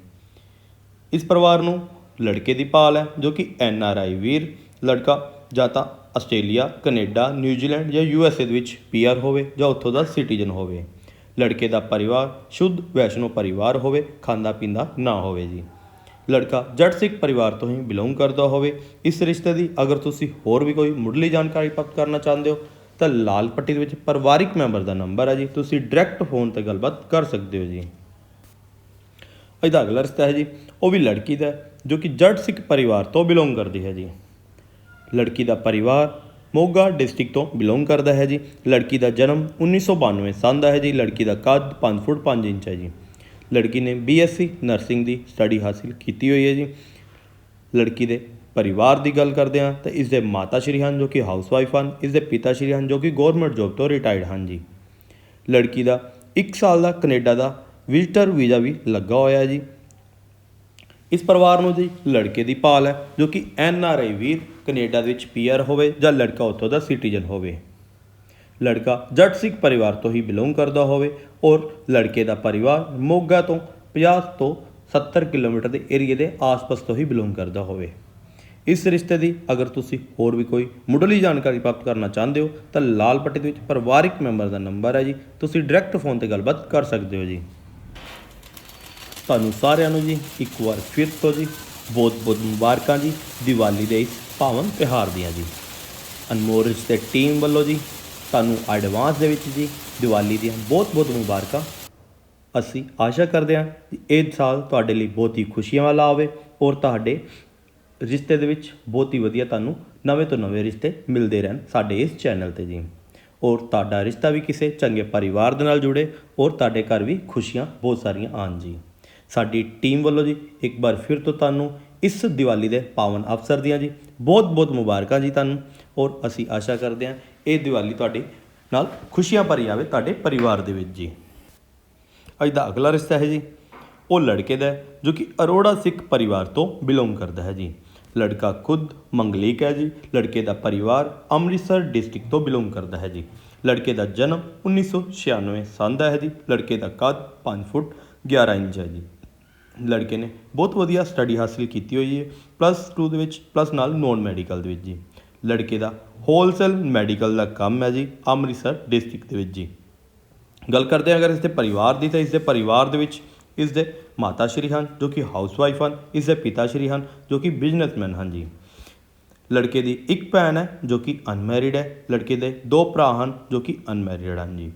ਇਸ ਪਰਿਵਾਰ ਨੂੰ ਲੜਕੇ ਦੀ ਭਾਲ ਹੈ, ਜੋ ਕਿ ਐਨ ਆਰ ਆਈ ਵੀਰ, ਲੜਕਾ ਜਾਂ ਤਾਂ ਆਸਟ੍ਰੇਲੀਆ, ਕੈਨੇਡਾ ਨਿਊਜ਼ੀਲੈਂਡ ਜਾਂ ਯੂ ਐਸ ਏ ਦੇ ਵਿੱਚ ਪੀ ਆਰ ਹੋਵੇ ਜਾਂ ਉੱਥੋਂ ਦਾ ਸਿਟੀਜ਼ਨ ਹੋਵੇ। ਲੜਕੇ ਦਾ ਪਰਿਵਾਰ ਸ਼ੁੱਧ ਵੈਸ਼ਨੋ ਪਰਿਵਾਰ ਹੋਵੇ, ਖਾਂਦਾ ਪੀਂਦਾ ਨਾ ਹੋਵੇ ਜੀ। ਲੜਕਾ ਜੱਟ ਸਿੱਖ ਪਰਿਵਾਰ ਤੋਂ ਹੀ ਬਿਲੋਂਗ ਕਰਦਾ ਹੋਵੇ। ਇਸ ਰਿਸ਼ਤੇ ਦੀ ਅਗਰ ਤੁਸੀਂ ਹੋਰ ਵੀ ਕੋਈ ਮੁੱਢਲੀ ਜਾਣਕਾਰੀ ਪ੍ਰਾਪਤ ਕਰਨਾ ਚਾਹੁੰਦੇ ਹੋ, ਤਾਂ ਲਾਲ ਪੱਟੀ ਦੇ ਵਿੱਚ ਪਰਿਵਾਰਿਕ ਮੈਂਬਰ ਦਾ ਨੰਬਰ ਹੈ ਜੀ। ਤੁਸੀਂ ਡਾਇਰੈਕਟ ਫੋਨ ਤੇ ਗੱਲਬਾਤ ਕਰ ਸਕਦੇ ਹੋ ਜੀ। ਇਹਦਾ ਅਗਲਾ ਰਿਸ਼ਤਾ ਹੈ ਜੀ, ਉਹ ਵੀ ਲੜਕੀ ਦਾ ਜੋ ਕਿ ਜੱਟ ਸਿੱਖ ਪਰਿਵਾਰ ਤੋਂ ਬਿਲੋਂਗ ਕਰਦੀ ਹੈ ਜੀ। ਲੜਕੀ ਦਾ ਪਰਿਵਾਰ ਮੋਗਾ ਡਿਸਟ੍ਰਿਕਟ ਤੋਂ ਬਿਲੋਂਗ ਕਰਦਾ ਹੈ ਜੀ। ਲੜਕੀ ਦਾ ਜਨਮ 1992 ਸਾਲ ਦਾ ਹੈ ਜੀ। ਲੜਕੀ ਦਾ ਕੱਦ 5 ਫੁੱਟ 5 ਇੰਚ ਹੈ ਜੀ। ਲੜਕੀ ਨੇ ਬੀਐਸਸੀ ਨਰਸਿੰਗ ਦੀ ਸਟੱਡੀ ਹਾਸਿਲ ਕੀਤੀ ਹੋਈ ਹੈ ਜੀ। ਲੜਕੀ ਦੇ ਪਰਿਵਾਰ ਦੀ ਗੱਲ ਕਰਦੇ ਹਾਂ ਤਾਂ ਇਸ ਦੇ ਮਾਤਾ ਸ਼੍ਰੀ ਹਨ ਜੋ ਕਿ ਹਾਊਸ ਵਾਈਫ ਹਨ ਇਸ ਦੇ ਪਿਤਾ ਸ਼੍ਰੀ ਹਨ ਜੋ ਕਿ ਗਵਰਨਮੈਂਟ ਜੌਬ ਤੋਂ ਰਿਟਾਇਰਡ ਹਨ ਜੀ। ਲੜਕੀ ਦਾ 1 ਸਾਲ ਦਾ ਕੈਨੇਡਾ ਦਾ ਵਿਜ਼ਟਰ ਵੀਜ਼ਾ ਵੀ ਲੱਗਾ ਹੋਇਆ ਜੀ। ਇਸ ਪਰਿਵਾਰ ਨੂੰ ਜੀ ਲੜਕੇ ਦੀ ਭਾਲ ਹੈ, ਜੋ ਕਿ N R I Veer Canada ਦੇ ਵਿੱਚ ਪੀਆਰ ਹੋਵੇ ਜਾਂ ਲੜਕਾ ਉੱਥੋਂ ਦਾ ਸਿਟੀਜ਼ਨ ਹੋਵੇ। ਲੜਕਾ ਜੱਟ ਸਿੱਖ ਪਰਿਵਾਰ ਤੋਂ ਹੀ ਬਿਲੋਂਗ ਕਰਦਾ ਹੋਵੇ ਔਰ ਲੜਕੇ ਦਾ ਪਰਿਵਾਰ ਮੋਗਾ ਤੋਂ 50 ਤੋਂ 70 ਕਿਲੋਮੀਟਰ ਦੇ ਏਰੀਏ ਦੇ ਆਸ-ਪਾਸ ਤੋਂ ਹੀ ਬਿਲੋਂਗ ਕਰਦਾ ਹੋਵੇ। ਇਸ ਰਿਸ਼ਤੇ ਦੀ ਅਗਰ ਤੁਸੀਂ ਹੋਰ ਵੀ ਕੋਈ ਮੁੱਢਲੀ ਜਾਣਕਾਰੀ ਪ੍ਰਾਪਤ ਕਰਨਾ ਚਾਹੁੰਦੇ ਹੋ, ਤਾਂ ਲਾਲ ਪੱਟੀ ਦੇ ਵਿੱਚ ਪਰਿਵਾਰਿਕ ਮੈਂਬਰ ਦਾ ਨੰਬਰ ਹੈ ਜੀ। ਤੁਸੀਂ ਡਾਇਰੈਕਟ ਫੋਨ ਤੇ ਗੱਲਬਾਤ ਕਰ ਸਕਦੇ ਹੋ ਜੀ। ਤੁਹਾਨੂੰ ਸਾਰਿਆਂ ਨੂੰ ਜੀ, ਇੱਕ ਵਾਰ ਫਿਰ ਤੋਂ ਜੀ, ਬਹੁਤ ਬਹੁਤ ਮੁਬਾਰਕਾਂ ਜੀ, ਦੀਵਾਲੀ ਦੇ ਇਸ ਪਾਵਨ ਤਿਉਹਾਰ ਦੀਆਂ ਜੀ। ਅਨਮੋਲ ਰਿਸ਼ਤੇ ਟੀਮ ਵੱਲੋਂ ਜੀ, ਤੁਹਾਨੂੰ ਐਡਵਾਂਸ ਦੇ ਵਿੱਚ ਜੀ, ਦੀਵਾਲੀ ਦੀਆਂ ਬਹੁਤ ਬਹੁਤ ਮੁਬਾਰਕਾਂ। ਅਸੀਂ ਆਸ਼ਾ ਕਰਦੇ ਹਾਂ ਕਿ ਇਹ ਸਾਲ ਤੁਹਾਡੇ ਲਈ ਬਹੁਤ ਹੀ ਖੁਸ਼ੀਆਂ ਵਾਲਾ ਆਵੇ ਔਰ ਤੁਹਾਡੇ ਰਿਸ਼ਤੇ ਦੇ ਵਿੱਚ ਬਹੁਤ ਹੀ ਵਧੀਆ ਤੁਹਾਨੂੰ ਨਵੇਂ ਤੋਂ ਨਵੇਂ ਰਿਸ਼ਤੇ ਮਿਲਦੇ ਰਹਿਣ ਸਾਡੇ ਇਸ ਚੈਨਲ ਤੇ ਜੀ। ਔਰ ਤੁਹਾਡਾ ਰਿਸ਼ਤਾ ਵੀ ਕਿਸੇ ਚੰਗੇ ਪਰਿਵਾਰ ਦੇ ਨਾਲ ਜੁੜੇ ਔਰ ਤੁਹਾਡੇ ਘਰ ਵੀ ਖੁਸ਼ੀਆਂ ਬਹੁਤ ਸਾਰੀਆਂ ਆਉਣ ਜੀ। ਸਾਡੀ ਟੀਮ ਵੱਲੋਂ ਜੀ, ਇੱਕ ਵਾਰ ਫਿਰ ਤੋਂ ਤੁਹਾਨੂੰ ਇਸ ਦੀਵਾਲੀ ਦੇ ਪਾਵਨ ਅਵਸਰ ਦੀਆਂ ਜੀ, ਬਹੁਤ ਬਹੁਤ ਮੁਬਾਰਕਾਂ ਜੀ ਤੁਹਾਨੂੰ। ਔਰ ਅਸੀਂ ਆਸ਼ਾ ਕਰਦੇ ਹਾਂ ਇਹ ਦੀਵਾਲੀ ਤੁਹਾਡੇ ਨਾਲ ਖੁਸ਼ੀਆਂ ਭਰੀ ਆਵੇ ਤੁਹਾਡੇ ਪਰਿਵਾਰ ਦੇ ਵਿੱਚ ਜੀ। ਅੱਜ ਦਾ ਅਗਲਾ ਰਿਸ਼ਤਾ ਹੈ ਜੀ, ਉਹ ਲੜਕੇ ਦਾ ਜੋ ਕਿ ਅਰੋੜਾ ਸਿੱਖ ਪਰਿਵਾਰ ਤੋਂ ਬਿਲੋਂਗ ਕਰਦਾ ਹੈ ਜੀ। ਲੜਕਾ ਖੁਦ ਮੰਗਲੀਕ ਹੈ ਜੀ, ਲੜਕੇ ਦਾ ਪਰਿਵਾਰ ਅੰਮ੍ਰਿਤਸਰ ਡਿਸਟ੍ਰਿਕਟ ਤੋਂ ਬਿਲੋਂਗ ਕਰਦਾ ਹੈ ਜੀ। ਲੜਕੇ ਦਾ ਜਨਮ 1996 ਸੰਨ ਦਾ ਹੈ ਜੀ, ਲੜਕੇ ਦਾ ਕੱਦ 5 ਫੁੱਟ 11 ਇੰਚ ਹੈ ਜੀ। ਲੜਕੇ ਨੇ। ਬਹੁਤ ਵਧੀਆ ਸਟੱਡੀ ਹਾਸਿਲ ਕੀਤੀ ਹੋਈ ਹੈ। ਪਲੱਸ 2 ਦੇ ਵਿੱਚ ਪਲੱਸ ਨਾਲ ਨੋਨ ਮੈਡੀਕਲ ਦੇ ਵਿੱਚ ਜੀ। ਲੜਕੇ ਦਾ ਹੋਲਸੇਲ ਮੈਡੀਕਲ ਦਾ ਕੰਮ ਹੈ ਜੀ, ਅੰਮ੍ਰਿਤਸਰ ਡਿਸਟ੍ਰਿਕਟ ਦੇ ਵਿੱਚ ਜੀ। ਗੱਲ ਕਰਦੇ ਹਾਂ ਅਗਰ ਇਸ ਦੇ ਪਰਿਵਾਰ ਦੀ, ਤਾਂ ਇਸ ਦੇ ਪਰਿਵਾਰ ਦੇ ਵਿੱਚ ਇਸ ਦੇ ਮਾਤਾ ਸ਼੍ਰੀ ਹਨ, ਜੋ ਕਿ ਹਾਊਸਵਾਈਫ ਹਨ ਇਸ ਦੇ ਪਿਤਾ ਸ਼੍ਰੀ ਹਨ, ਜੋ ਕਿ ਬਿਜ਼ਨਸਮੈਨ ਹਨ ਜੀ। ਲੜਕੇ ਦੀ ਇੱਕ ਭੈਣ ਹੈ, ਜੋ ਕਿ ਅਨਮੈਰਿਡ ਹੈ। ਲੜਕੇ ਦੇ ਦੋ ਭਰਾ ਹਨ, ਜੋ ਕਿ ਅਨਮੈਰਿਡ ਹਨ ਜੀ।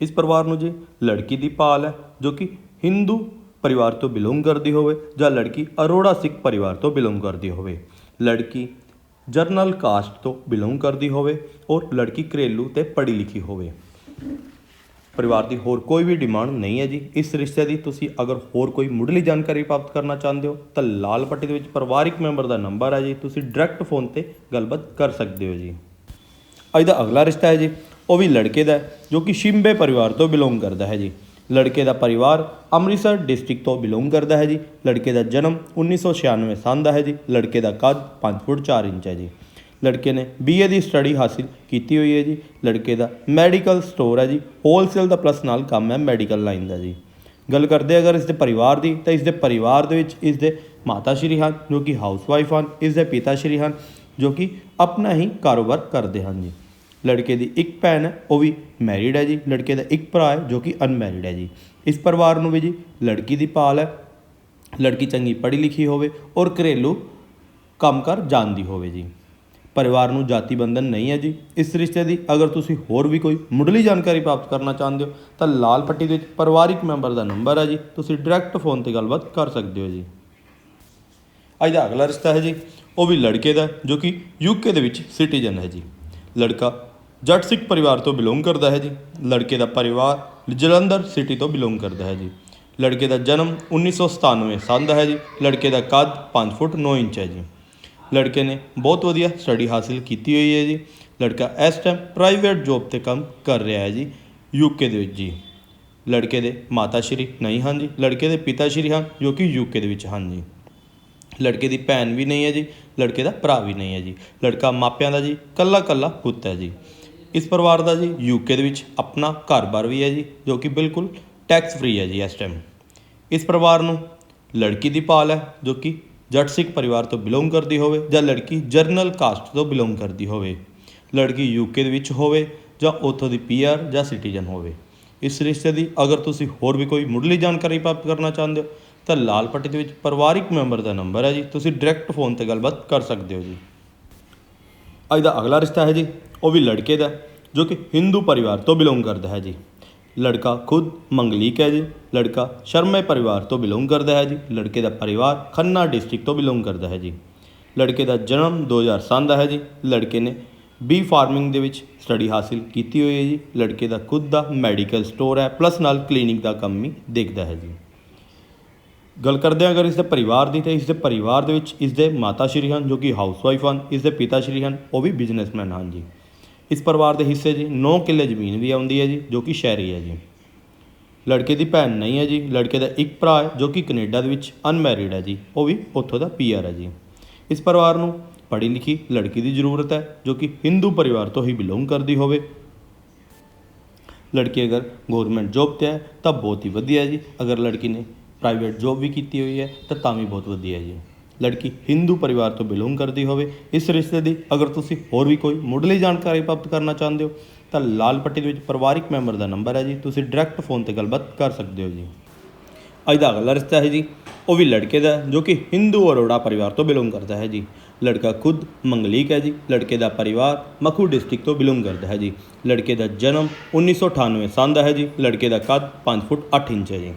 ਇਸ ਪਰਿਵਾਰ ਨੂੰ ਜੀ ਲੜਕੀ ਦੀ ਭਾਲ ਹੈ, ਜੋ ਕਿ ਹਿੰਦੂ ਪਰਿਵਾਰ ਤੋਂ ਬਿਲੋਂਗ ਕਰਦੀ ਹੋਵੇ ਜਾਂ ਲੜਕੀ ਅਰੋੜਾ ਸਿੱਖ ਪਰਿਵਾਰ ਤੋਂ ਬਿਲੋਂਗ ਕਰਦੀ ਹੋਵੇ। ਲੜਕੀ ਜਰਨਲ ਕਾਸਟ ਤੋਂ ਬਿਲੋਂਗ ਕਰਦੀ ਹੋਵੇ ਔਰ ਲੜਕੀ ਘਰੇਲੂ ਤੇ ਪੜ੍ਹੀ ਲਿਖੀ ਹੋਵੇ। ਪਰਿਵਾਰ ਦੀ ਹੋਰ ਕੋਈ ਵੀ ਡਿਮਾਂਡ ਨਹੀਂ ਹੈ ਜੀ। ਇਸ ਰਿਸ਼ਤੇ ਦੀ ਤੁਸੀਂ ਅਗਰ ਹੋਰ ਕੋਈ ਮੁੱਢਲੀ ਜਾਣਕਾਰੀ ਪ੍ਰਾਪਤ ਕਰਨਾ ਚਾਹੁੰਦੇ ਹੋ ਤਾਂ ਲਾਲ ਪੱਟੀ ਦੇ ਵਿੱਚ ਪਰਿਵਾਰਿਕ ਮੈਂਬਰ ਦਾ ਨੰਬਰ ਹੈ ਜੀ। ਤੁਸੀਂ ਡਾਇਰੈਕਟ ਫੋਨ ਤੇ ਗੱਲਬਾਤ ਕਰ ਸਕਦੇ ਹੋ ਜੀ। ਅੱਜ ਦਾ ਅਗਲਾ ਰਿਸ਼ਤਾ ਹੈ ਜੀ। ਉਹ ਵੀ ਲੜਕੇ ਦਾ ਜੋ ਕਿ ਸ਼ਿੰਬੇ ਪਰਿਵਾਰ ਤੋਂ ਬਿਲੋਂਗ ਕਰਦਾ ਹੈ ਜੀ। ਲੜਕੇ ਦਾ ਪਰਿਵਾਰ ਅੰਮ੍ਰਿਤਸਰ ਡਿਸਟ੍ਰਿਕਟ ਤੋਂ ਬਿਲੋਂਗ ਕਰਦਾ ਹੈ ਜੀ। ਲੜਕੇ ਦਾ ਜਨਮ 1996 ਸਾਲ ਦਾ ਹੈ ਜੀ। ਲੜਕੇ ਦਾ ਕੱਦ 5 ਫੁੱਟ 4 ਇੰਚ ਹੈ ਜੀ। ਲੜਕੇ ਨੇ ਬੀਏ ਦੀ ਸਟੱਡੀ ਹਾਸਿਲ ਕੀਤੀ ਹੋਈ ਹੈ ਜੀ। ਲੜਕੇ ਦਾ ਮੈਡੀਕਲ ਸਟੋਰ ਹੈ ਜੀ। ਹੋਲਸੇਲ ਦਾ ਪਲੱਸ ਨਾਲ ਕੰਮ ਹੈ ਮੈਡੀਕਲ ਲਾਈਨ ਦਾ ਜੀ। ਗੱਲ ਕਰਦੇ ਅਗਰ ਇਸ ਦੇ ਪਰਿਵਾਰ ਦੀ, ਤਾਂ ਇਸ ਦੇ ਪਰਿਵਾਰ ਦੇ ਵਿੱਚ ਇਸ ਦੇ ਮਾਤਾ ਸ਼੍ਰੀ ਹਨ, ਜੋ ਕਿ ਹਾਊਸਵਾਈਫ ਹਨ, ਇਸ ਦੇ ਪਿਤਾ ਸ਼੍ਰੀ ਹਨ, ਜੋ ਕਿ ਆਪਣਾ ਹੀ ਕਾਰੋਬਾਰ ਕਰਦੇ ਹਨ ਜੀ। ਲੜਕੇ ਦੀ ਇੱਕ ਭੈਣ ਹੈ, ਉਹ ਵੀ ਮੈਰਿਡ ਹੈ ਜੀ। ਲੜਕੇ ਦਾ ਇੱਕ ਭਰਾ ਹੈ ਜੋ ਕਿ ਅਨਮੈਰਿਡ ਹੈ ਜੀ। ਇਸ ਪਰਿਵਾਰ ਨੂੰ ਵੀ ਜੀ ਲੜਕੀ ਦੀ ਭਾਲ ਹੈ, ਲੜਕੀ ਚੰਗੀ ਪੜ੍ਹੀ ਲਿਖੀ ਹੋਵੇ ਔਰ ਘਰੇਲੂ ਕੰਮਕਾਰ ਜਾਣਦੀ ਹੋਵੇ ਜੀ। ਪਰਿਵਾਰ ਨੂੰ ਜਾਤੀ ਬੰਧਨ ਨਹੀਂ ਹੈ ਜੀ। ਇਸ ਰਿਸ਼ਤੇ ਦੀ ਅਗਰ ਤੁਸੀਂ ਹੋਰ ਵੀ ਕੋਈ ਮੁੱਢਲੀ ਜਾਣਕਾਰੀ ਪ੍ਰਾਪਤ ਕਰਨਾ ਚਾਹੁੰਦੇ ਹੋ, ਤਾਂ ਲਾਲ ਪੱਟੀ ਦੇ ਵਿੱਚ ਪਰਿਵਾਰਿਕ ਮੈਂਬਰ ਦਾ ਨੰਬਰ ਹੈ ਜੀ। ਤੁਸੀਂ ਡਾਇਰੈਕਟ ਫੋਨ ਤੇ ਗੱਲਬਾਤ ਕਰ ਸਕਦੇ ਹੋ ਜੀ। ਅੱਜ ਦਾ ਅਗਲਾ ਰਿਸ਼ਤਾ ਹੈ ਜੀ, ਉਹ ਵੀ ਲੜਕੇ ਦਾ ਜੋ ਕਿ ਯੂਕੇ ਦੇ ਵਿੱਚ ਸਿਟੀਜ਼ਨ ਹੈ ਜੀ। ਲੜਕਾ ਜੱਟ ਸਿੱਖ ਪਰਿਵਾਰ ਤੋਂ ਬਿਲੋਂਗ ਕਰਦਾ ਹੈ ਜੀ। ਲੜਕੇ ਦਾ ਪਰਿਵਾਰ ਜਲੰਧਰ ਸਿਟੀ ਤੋਂ ਬਿਲੋਂਗ ਕਰਦਾ ਹੈ ਜੀ। ਲੜਕੇ ਦਾ ਜਨਮ 1997 ਸਾਲ ਦਾ ਹੈ ਜੀ। ਲੜਕੇ ਦਾ ਕੱਦ 5 ਫੁੱਟ 9 ਇੰਚ ਹੈ ਜੀ। ਲੜਕੇ ਨੇ ਬਹੁਤ ਵਧੀਆ ਸਟੱਡੀ ਹਾਸਿਲ ਕੀਤੀ ਹੋਈ ਹੈ ਜੀ। ਲੜਕਾ ਇਸ ਟਾਈਮ ਪ੍ਰਾਈਵੇਟ ਜੌਬ ਤੇ ਕੰਮ ਕਰ ਰਿਹਾ ਹੈ ਜੀ ਯੂਕੇ ਦੇ ਵਿੱਚ ਜੀ। ਲੜਕੇ ਦੇ ਮਾਤਾ ਸ਼੍ਰੀ ਨਹੀਂ ਹਨ ਜੀ। ਲੜਕੇ ਦੇ ਪਿਤਾ ਸ਼੍ਰੀ ਹਨ ਜੋ ਕਿ ਯੂਕੇ ਦੇ ਵਿੱਚ ਹਨ ਜੀ। ਲੜਕੇ ਦੀ ਭੈਣ ਵੀ ਨਹੀਂ ਹੈ ਜੀ। ਲੜਕੇ ਦਾ ਭਰਾ ਵੀ ਨਹੀਂ ਹੈ ਜੀ। ਲੜਕਾ ਮਾਪਿਆਂ ਦਾ ਜੀ ਕੱਲਾ ਕੱਲਾ ਪੁੱਤ ਹੈ ਜੀ। ਇਸ ਪਰਿਵਾਰ ਦਾ ਜੀ ਯੂਕੇ ਦੇ ਵਿੱਚ ਆਪਣਾ ਘਰ-ਬਾਰ ਵੀ ਹੈ ਜੀ, ਜੋ ਕਿ ਬਿਲਕੁਲ ਟੈਕਸ ਫ੍ਰੀ ਹੈ ਜੀ ਇਸ ਟਾਈਮ ਇਸ ਪਰਿਵਾਰ ਨੂੰ ਲੜਕੀ ਦੀ ਭਾਲ ਹੈ, ਜੋ ਕਿ ਜੱਟ ਸਿੱਖ ਪਰਿਵਾਰ ਤੋਂ ਬਿਲੋਂਗ ਕਰਦੀ ਹੋਵੇ ਜਾਂ ਲੜਕੀ ਜਰਨਲ ਕਾਸਟ ਤੋਂ ਬਿਲੋਂਗ ਕਰਦੀ ਹੋਵੇ। ਲੜਕੀ ਯੂਕੇ ਦੇ ਵਿੱਚ ਹੋਵੇ ਜਾਂ ਉੱਥੋਂ ਦੀ ਪੀਆਰ ਜਾਂ ਸਿਟੀਜ਼ਨ ਹੋਵੇ। ਇਸ ਰਿਸ਼ਤੇ ਦੀ ਅਗਰ ਤੁਸੀਂ ਹੋਰ ਵੀ ਕੋਈ ਮੁੱਢਲੀ ਜਾਣਕਾਰੀ ਪ੍ਰਾਪਤ ਕਰਨਾ ਚਾਹੁੰਦੇ ਹੋ, ਤਾਂ ਲਾਲ ਪੱਟੀ ਦੇ ਵਿੱਚ ਪਰਿਵਾਰਿਕ ਮੈਂਬਰ ਦਾ ਨੰਬਰ ਹੈ ਜੀ। ਤੁਸੀਂ ਡਾਇਰੈਕਟ ਫੋਨ ਤੇ ਗੱਲਬਾਤ ਕਰ ਸਕਦੇ ਹੋ ਜੀ। ਅੱਜ ਦਾ ਅਗਲਾ ਰਿਸ਼ਤਾ ਹੈ ਜੀ ਉਹ ਵੀ ਲੜਕੇ ਦਾ ਜੋ ਕਿ ਹਿੰਦੂ ਪਰਿਵਾਰ ਤੋਂ ਬਿਲੋਂਗ ਕਰਦਾ ਹੈ ਜੀ। ਲੜਕਾ ਖੁਦ ਮੰਗਲੀਕ ਹੈ ਜੀ, ਲੜਕਾ ਸ਼ਰਮੇ ਪਰਿਵਾਰ ਤੋਂ ਬਿਲੋਂਗ ਕਰਦਾ ਹੈ ਜੀ, ਲੜਕੇ ਦਾ ਪਰਿਵਾਰ ਖੰਨਾ ਡਿਸਟ੍ਰਿਕਟ ਤੋਂ ਬਿਲੋਂਗ ਕਰਦਾ ਹੈ ਜੀ। ਲੜਕੇ ਦਾ ਜਨਮ 2007 ਦਾ ਹੈ ਜੀ, ਲੜਕੇ ਨੇ ਬੀ ਫਾਰਮਿੰਗ ਦੇ ਵਿੱਚ ਸਟੱਡੀ ਹਾਸਿਲ ਕੀਤੀ ਹੋਈ ਹੈ ਜੀ, ਲੜਕੇ ਦਾ ਖੁਦ ਦਾ ਮੈਡੀਕਲ ਸਟੋਰ ਹੈ, ਪਲੱਸ ਨਾਲ ਕਲੀਨਿਕ ਦਾ ਕੰਮ ਵੀ ਦੇਖਦਾ ਹੈ ਜੀ। ਗੱਲ ਕਰਦੇ ਹਾਂ ਅਗਰ ਇਸ ਦੇ ਪਰਿਵਾਰ ਦੀ, ਤਾਂ ਇਸ ਦੇ ਪਰਿਵਾਰ ਦੇ ਵਿੱਚ ਇਸ ਦੇ ਮਾਤਾ ਸ਼੍ਰੀ ਹਨ, ਜੋ ਕਿ ਹਾਊਸਵਾਈਫ ਹਨ, ਇਸ ਦੇ ਪਿਤਾ ਸ਼੍ਰੀ ਹਨ, ਉਹ ਵੀ ਬਿਜ਼ਨਸਮੈਨ ਹਨ ਜੀ। ਇਸ ਪਰਿਵਾਰ ਦੇ ਹਿੱਸੇ ਜੀ 9 ਕਿੱਲੇ ਜ਼ਮੀਨ ਵੀ ਆਉਂਦੀ ਹੈ ਜੀ, ਜੋ ਕਿ ਸ਼ਹਿਰੀ ਹੈ ਜੀ। ਲੜਕੇ ਦੀ ਭੈਣ ਨਹੀਂ ਹੈ ਜੀ, ਲੜਕੇ ਦਾ ਇੱਕ ਭਰਾ ਹੈ, ਜੋ ਕਿ ਕੈਨੇਡਾ ਦੇ ਵਿੱਚ ਅਨਮੈਰਿਡ ਹੈ ਜੀ, ਉਹ ਵੀ ਉੱਥੋਂ ਦਾ ਪੀਆਰ ਹੈ ਜੀ। ਇਸ ਪਰਿਵਾਰ ਨੂੰ ਪੜ੍ਹੀ ਲਿਖੀ ਲੜਕੀ ਦੀ ਜ਼ਰੂਰਤ ਹੈ, ਜੋ ਕਿ ਹਿੰਦੂ ਪਰਿਵਾਰ ਤੋਂ ਹੀ ਬਿਲੋਂਗ ਕਰਦੀ ਹੋਵੇ। ਲੜਕੀ ਅਗਰ ਗਵਰਨਮੈਂਟ ਜੌਬ ਤੇ ਹੈ, ਤਾਂ ਬਹੁਤ ਹੀ ਵਧੀਆ ਜੀ। ਅਗਰ ਲੜਕੀ ਨੇ ਪ੍ਰਾਈਵੇਟ ਜੌਬ ਵੀ ਕੀਤੀ ਹੋਈ ਹੈ, ਤਾਂ ਤਾਂ ਵੀ ਬਹੁਤ ਵਧੀਆ ਜੀ। ਲੜਕੀ ਹਿੰਦੂ ਪਰਿਵਾਰ ਤੋਂ ਬਿਲੋਂਗ ਕਰਦੀ ਹੋਵੇ, ਇਸ ਰਿਸ਼ਤੇ ਦੀ ਅਗਰ ਤੁਸੀਂ ਹੋਰ ਵੀ ਕੋਈ ਮੁੱਢਲੀ ਜਾਣਕਾਰੀ ਪ੍ਰਾਪਤ ਕਰਨਾ ਚਾਹੁੰਦੇ ਹੋ, ਤਾਂ ਲਾਲ ਪੱਟੀ ਦੇ ਵਿੱਚ ਪਰਿਵਾਰਿਕ ਮੈਂਬਰ ਦਾ ਨੰਬਰ ਹੈ ਜੀ। ਤੁਸੀਂ ਡਾਇਰੈਕਟ ਫੋਨ ਤੇ ਗੱਲਬਾਤ ਕਰ ਸਕਦੇ ਹੋ ਜੀ। ਅੱਜ ਦਾ ਅਗਲਾ ਰਿਸ਼ਤਾ ਹੈ ਜੀ। ਉਹ ਵੀ ਲੜਕੇ ਦਾ, ਜੋ ਕਿ ਹਿੰਦੂ ਅਰੋੜਾ ਪਰਿਵਾਰ ਤੋਂ ਬਿਲੋਂਗ ਕਰਦਾ ਹੈ ਜੀ। ਲੜਕਾ ਖੁਦ ਮੰਗਲੀਕ ਹੈ ਜੀ। ਲੜਕੇ ਦਾ ਪਰਿਵਾਰ ਮਖੂ ਡਿਸਟ੍ਰਿਕਟ ਤੋਂ ਬਿਲੋਂਗ ਕਰਦਾ ਹੈ ਜੀ। ਲੜਕੇ ਦਾ ਜਨਮ 1998 ਸਾਲ ਦਾ ਹੈ ਜੀ। ਲੜਕੇ ਦਾ ਕੱਦ 5 ਫੁੱਟ 8 ਇੰਚ ਹੈ ਜੀ।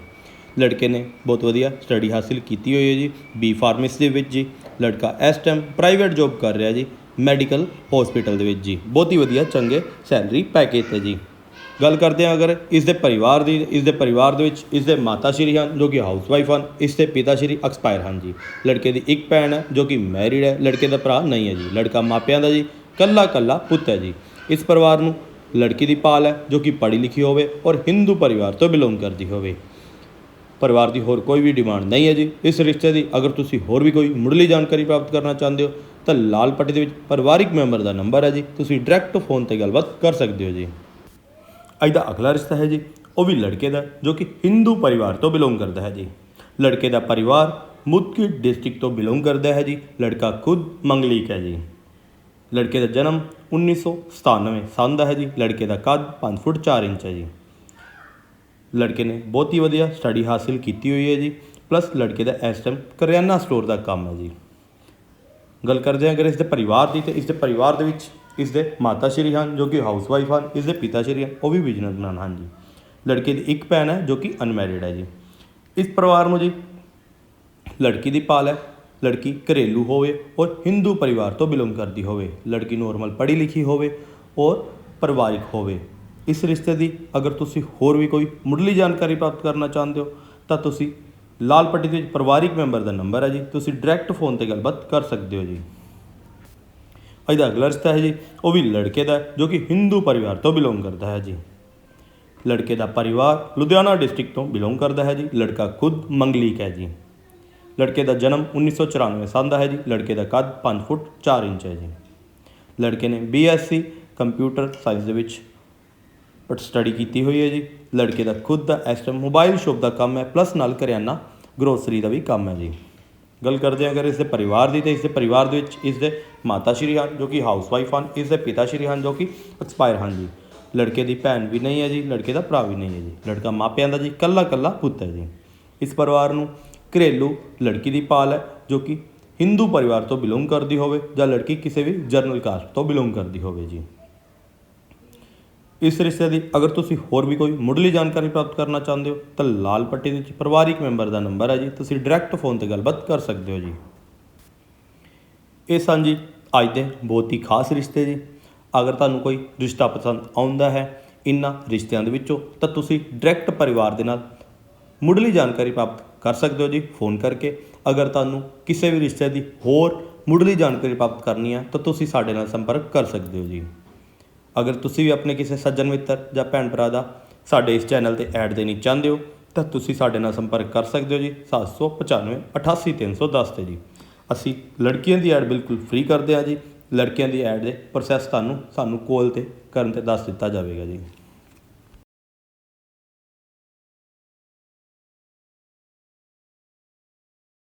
ਲੜਕੇ ਨੇ ਬਹੁਤ ਵਧੀਆ ਸਟੱਡੀ ਹਾਸਿਲ ਕੀਤੀ ਹੋਈ ਹੈ ਜੀ ਬੀ ਫਾਰਮੇਸੀ ਦੇ ਵਿੱਚ ਜੀ, ਲੜਕਾ ਇਸ ਟਾਈਮ ਪ੍ਰਾਈਵੇਟ ਜੌਬ ਕਰ ਰਿਹਾ ਜੀ ਮੈਡੀਕਲ ਹਸਪੀਟਲ ਦੇ ਵਿੱਚ ਜੀ, ਬਹੁਤ ਹੀ ਵਧੀਆ ਚੰਗੇ ਸੈਲਰੀ ਪੈਕੇਜ ਤੇ ਜੀ। ਗੱਲ ਕਰਦੇ ਹਾਂ ਅਗਰ ਇਸ ਦੇ ਪਰਿਵਾਰ ਦੀ, ਇਸ ਦੇ ਪਰਿਵਾਰ ਦੇ ਵਿੱਚ ਇਸ ਦੇ ਮਾਤਾ ਸ਼੍ਰੀ ਹਨ, ਜੋ ਕਿ ਹਾਊਸਵਾਈਫ ਹਨ, ਇਸ ਦੇ ਪਿਤਾ ਸ਼੍ਰੀ ਐਕਸਪਾਇਰ ਹਨ ਜੀ। ਲੜਕੇ ਦੀ ਇੱਕ ਭੈਣ ਹੈ, ਜੋ ਕਿ ਮੈਰਿਡ ਹੈ, ਲੜਕੇ ਦਾ ਭਰਾ ਨਹੀਂ ਹੈ ਜੀ, ਲੜਕਾ ਮਾਪਿਆਂ ਦਾ ਜੀ, ਕੱਲਾ ਕੱਲਾ ਪੁੱਤ ਹੈ ਜੀ। ਇਸ ਪਰਿਵਾਰ ਨੂੰ ਲੜਕੀ ਦੀ ਭਾਲ ਹੈ, ਜੋ ਕਿ ਪੜ੍ਹੀ ਲਿਖੀ ਹੋਵੇ ਔਰ ਹਿੰਦੂ ਪਰਿਵਾਰ ਤੋਂ ਬਿਲੋਂਗ ਕਰਦੀ ਹੋਵੇ। ਪਰਿਵਾਰ ਦੀ ਹੋਰ ਕੋਈ ਵੀ ਡਿਮਾਂਡ ਨਹੀਂ ਹੈ ਜੀ। ਇਸ ਰਿਸ਼ਤੇ ਦੀ ਅਗਰ ਤੁਸੀਂ ਹੋਰ ਵੀ ਕੋਈ ਮੁੱਢਲੀ ਜਾਣਕਾਰੀ ਪ੍ਰਾਪਤ ਕਰਨਾ ਚਾਹੁੰਦੇ ਹੋ, ਤਾਂ ਲਾਲ ਪੱਟੀ ਦੇ ਵਿੱਚ ਪਰਿਵਾਰਿਕ ਮੈਂਬਰ ਦਾ ਨੰਬਰ ਹੈ ਜੀ। ਤੁਸੀਂ ਡਾਇਰੈਕਟ ਫੋਨ ਤੇ ਗੱਲਬਾਤ ਕਰ ਸਕਦੇ ਹੋ ਜੀ। ਅੱਜ ਦਾ ਅਗਲਾ ਰਿਸ਼ਤਾ ਹੈ ਜੀ, ਉਹ ਵੀ ਲੜਕੇ ਦਾ, ਜੋ ਕਿ ਹਿੰਦੂ ਪਰਿਵਾਰ ਤੋਂ ਬਿਲੋਂਗ ਕਰਦਾ ਹੈ ਜੀ। ਲੜਕੇ ਦਾ ਪਰਿਵਾਰ ਮੁਦਕੀ ਡਿਸਟ੍ਰਿਕਟ ਤੋਂ ਬਿਲੋਂਗ ਕਰਦਾ ਹੈ ਜੀ। ਲੜਕਾ ਖੁਦ ਮੰਗਲੀਕ ਹੈ ਜੀ। ਲੜਕੇ ਦਾ ਜਨਮ 1997 ਸਾਲ ਦਾ ਹੈ ਜੀ। ਲੜਕੇ ਦਾ ਕੱਦ 5 ਫੁੱਟ 4 ਇੰਚ ਹੈ ਜੀ। ਲੜਕੇ ਨੇ ਬਹੁਤ ਹੀ ਵਧੀਆ ਸਟੱਡੀ ਹਾਸਿਲ ਕੀਤੀ ਹੋਈ ਹੈ ਜੀ। ਪਲੱਸ ਲੜਕੇ ਦਾ ਇਸ ਟਾਈਮ ਕਰਿਆਨਾ ਸਟੋਰ ਦਾ ਕੰਮ ਹੈ ਜੀ। ਗੱਲ ਕਰਦੇ ਹਾਂ ਅਗਰ ਇਸ ਦੇ ਪਰਿਵਾਰ ਦੀ ਤੇ ਇਸ ਦੇ ਪਰਿਵਾਰ ਦੇ ਵਿੱਚ ਇਸ ਦੇ ਮਾਤਾ ਸ਼੍ਰੀ ਹਨ ਜੋ ਕਿ ਹਾਊਸਵਾਈਫ ਹਨ, ਇਸ ਦੇ ਪਿਤਾ ਸ਼੍ਰੀ ਹਨ, ਉਹ ਵੀ ਬਿਜ਼ਨਸਮੈਨ ਹਨ ਜੀ। ਲੜਕੇ ਦੀ ਇੱਕ ਭੈਣ ਹੈ ਜੋ ਕਿ ਅਨਮੈਰਿਡ ਹੈ ਜੀ। ਇਸ ਪਰਿਵਾਰ ਨੂੰ ਜੀ ਲੜਕੀ ਦੀ ਪਾਲ ਹੈ, ਲੜਕੀ ਘਰੇਲੂ ਹੋਵੇ ਔਰ ਹਿੰਦੂ ਪਰਿਵਾਰ ਤੋਂ ਬਿਲੋਂਗ ਕਰਦੀ ਹੋਵੇ, ਲੜਕੀ ਨੋਰਮਲ ਪੜ੍ਹੀ ਲਿਖੀ ਹੋਵੇ ਔਰ ਪਰਿਵਾਰਿਕ ਹੋਵੇ। ਇਸ ਰਿਸ਼ਤੇ ਦੀ ਅਗਰ ਤੁਸੀਂ ਹੋਰ ਵੀ ਕੋਈ ਮੁੱਢਲੀ ਜਾਣਕਾਰੀ ਪ੍ਰਾਪਤ ਕਰਨਾ ਚਾਹੁੰਦੇ ਹੋ, ਤਾਂ ਤੁਸੀਂ ਲਾਲ ਪੱਟੀ ਦੇ ਵਿੱਚ ਪਰਿਵਾਰਿਕ ਮੈਂਬਰ ਦਾ ਨੰਬਰ ਹੈ ਜੀ। ਤੁਸੀਂ ਡਾਇਰੈਕਟ ਫੋਨ ਤੇ ਗੱਲਬਾਤ ਕਰ ਸਕਦੇ ਹੋ ਜੀ। ਇਹਦਾ ਅਗਲਾ ਰਿਸ਼ਤਾ ਹੈ ਜੀ, ਉਹ ਵੀ ਲੜਕੇ ਦਾ ਜੋ ਕਿ ਹਿੰਦੂ ਪਰਿਵਾਰ ਤੋਂ ਬਿਲੋਂਗ ਕਰਦਾ ਹੈ ਜੀ। ਲੜਕੇ ਦਾ ਪਰਿਵਾਰ ਲੁਧਿਆਣਾ ਡਿਸਟ੍ਰਿਕਟ ਤੋਂ ਬਿਲੋਂਗ ਕਰਦਾ ਹੈ ਜੀ। ਲੜਕਾ ਖੁਦ ਮੰਗਲੀਕ ਹੈ ਜੀ। ਲੜਕੇ ਦਾ ਜਨਮ 1994 ਸਾਲ ਦਾ ਹੈ ਜੀ। ਲੜਕੇ ਦਾ ਕੱਦ 5 ਫੁੱਟ 4 ਇੰਚ ਹੈ ਜੀ। ਲੜਕੇ ਨੇ ਬੀਐਸਸੀ ਕੰਪਿਊਟਰ ਸਾਇੰਸ ਦੇ ਵਿੱਚ ਬਟ ਸਟੱਡੀ ਕੀਤੀ ਹੋਈ ਹੈ ਜੀ। ਲੜਕੇ ਦਾ ਖੁਦ ਦਾ ਇਸ ਟਾਈਮ ਮੋਬਾਈਲ ਸ਼ੋਪ ਦਾ ਕੰਮ ਹੈ ਪਲੱਸ ਨਾਲ ਕਰਿਆਨਾ ਗਰੋਸਰੀ ਦਾ ਵੀ ਕੰਮ ਹੈ ਜੀ। ਗੱਲ ਕਰਦੇ ਹਾਂ ਅਗਰ ਇਸ ਦੇ ਪਰਿਵਾਰ ਦੀ, ਤੇ ਇਸ ਦੇ ਪਰਿਵਾਰ ਦੇ ਵਿੱਚ ਇਸ ਦੇ ਮਾਤਾ ਸ਼੍ਰੀ ਹਨ ਜੋ ਕਿ ਹਾਊਸ ਵਾਈਫ ਹਨ ਇਸ ਦੇ ਪਿਤਾ ਸ਼੍ਰੀ ਹਨ ਜੋ ਕਿ ਐਕਸਪਾਇਰ ਹਨ ਜੀ। ਲੜਕੇ ਦੀ ਭੈਣ ਵੀ ਨਹੀਂ ਹੈ ਜੀ, ਲੜਕੇ ਦਾ ਭਰਾ ਵੀ ਨਹੀਂ ਹੈ ਜੀ। ਲੜਕਾ ਮਾਪਿਆਂ ਦਾ ਜੀ, ਇਕੱਲਾ ਇਕੱਲਾ ਪੁੱਤ ਹੈ ਜੀ। ਇਸ ਪਰਿਵਾਰ ਨੂੰ ਘਰੇਲੂ ਲੜਕੀ ਦੀ ਪਾਲ ਹੈ, ਜੋ ਕਿ ਹਿੰਦੂ ਪਰਿਵਾਰ ਤੋਂ ਬਿਲੋਂਗ ਕਰਦੀ ਹੋਵੇ ਜਾਂ ਲੜਕੀ ਕਿਸੇ ਵੀ ਜਰਨਲ ਕਾਸਟ ਤੋਂ ਬਿਲੋਂਗ ਕਰਦੀ ਹੋਵੇ ਜੀ। ਇਸ ਰਿਸ਼ਤੇ ਦੀ ਅਗਰ ਤੁਸੀਂ ਹੋਰ ਵੀ ਕੋਈ ਮੁੱਢਲੀ ਜਾਣਕਾਰੀ ਪ੍ਰਾਪਤ ਕਰਨਾ ਚਾਹੁੰਦੇ ਹੋ, ਤਾਂ ਲਾਲ ਪੱਟੀ ਦੇ ਵਿੱਚ ਪਰਿਵਾਰਿਕ ਮੈਂਬਰ ਦਾ ਨੰਬਰ ਹੈ ਜੀ। ਤੁਸੀਂ ਡਾਇਰੈਕਟ ਫੋਨ ਤੇ ਗੱਲਬਾਤ ਕਰ ਸਕਦੇ ਹੋ ਜੀ। ਇਹ ਸਨ ਜੀ ਅੱਜ ਦੇ ਬਹੁਤ ਹੀ ਖਾਸ ਰਿਸ਼ਤੇ ਜੀ। ਅਗਰ ਤੁਹਾਨੂੰ ਕੋਈ ਰਿਸ਼ਤਾ ਪਸੰਦ ਆਉਂਦਾ ਹੈ ਇਨ੍ਹਾਂ ਰਿਸ਼ਤਿਆਂ ਦੇ ਵਿੱਚੋਂ, ਤਾਂ ਤੁਸੀਂ ਡਾਇਰੈਕਟ ਪਰਿਵਾਰ ਦੇ ਨਾਲ ਮੁੱਢਲੀ ਜਾਣਕਾਰੀ ਪ੍ਰਾਪਤ ਕਰ ਸਕਦੇ ਹੋ ਜੀ। ਫੋਨ ਕਰਕੇ ਅਗਰ ਤੁਹਾਨੂੰ ਕਿਸੇ ਵੀ ਰਿਸ਼ਤੇ ਦੀ ਹੋਰ ਮੁੱਢਲੀ ਜਾਣਕਾਰੀ ਪ੍ਰਾਪਤ ਕਰਨੀ ਹੈ, ਤਾਂ ਤੁਸੀਂ ਸਾਡੇ ਨਾਲ ਸੰਪਰਕ ਕਰ ਸਕਦੇ ਹੋ ਜੀ। ਅਗਰ ਤੁਸੀਂ ਵੀ ਆਪਣੇ ਕਿਸੇ ਸੱਜਣ ਮਿੱਤਰ ਜਾਂ ਭੈਣ ਭਰਾ ਦਾ ਸਾਡੇ ਇਸ ਚੈਨਲ ਤੇ ਐਡ ਦੇਣੀ ਚਾਹੁੰਦੇ ਹੋ, ਤਾਂ ਤੁਸੀਂ ਸਾਡੇ ਨਾਲ ਸੰਪਰਕ ਕਰ ਸਕਦੇ ਹੋ ਜੀ 795 88310 ਤੇ ਜੀ। ਅਸੀਂ ਲੜਕੀਆਂ ਦੀ ਐਡ ਬਿਲਕੁਲ ਫ੍ਰੀ ਕਰਦੇ ਹਾਂ ਜੀ, ਲੜਕੀਆਂ ਦੀ ਐਡ ਦੇ ਪ੍ਰੋਸੈਸ ਤੁਹਾਨੂੰ, ਸਾਨੂੰ ਕੋਲ ਤੇ, ਕਰਨ ਤੇ ਦੱਸ ਦਿੱਤਾ ਜਾਵੇਗਾ ਜੀ।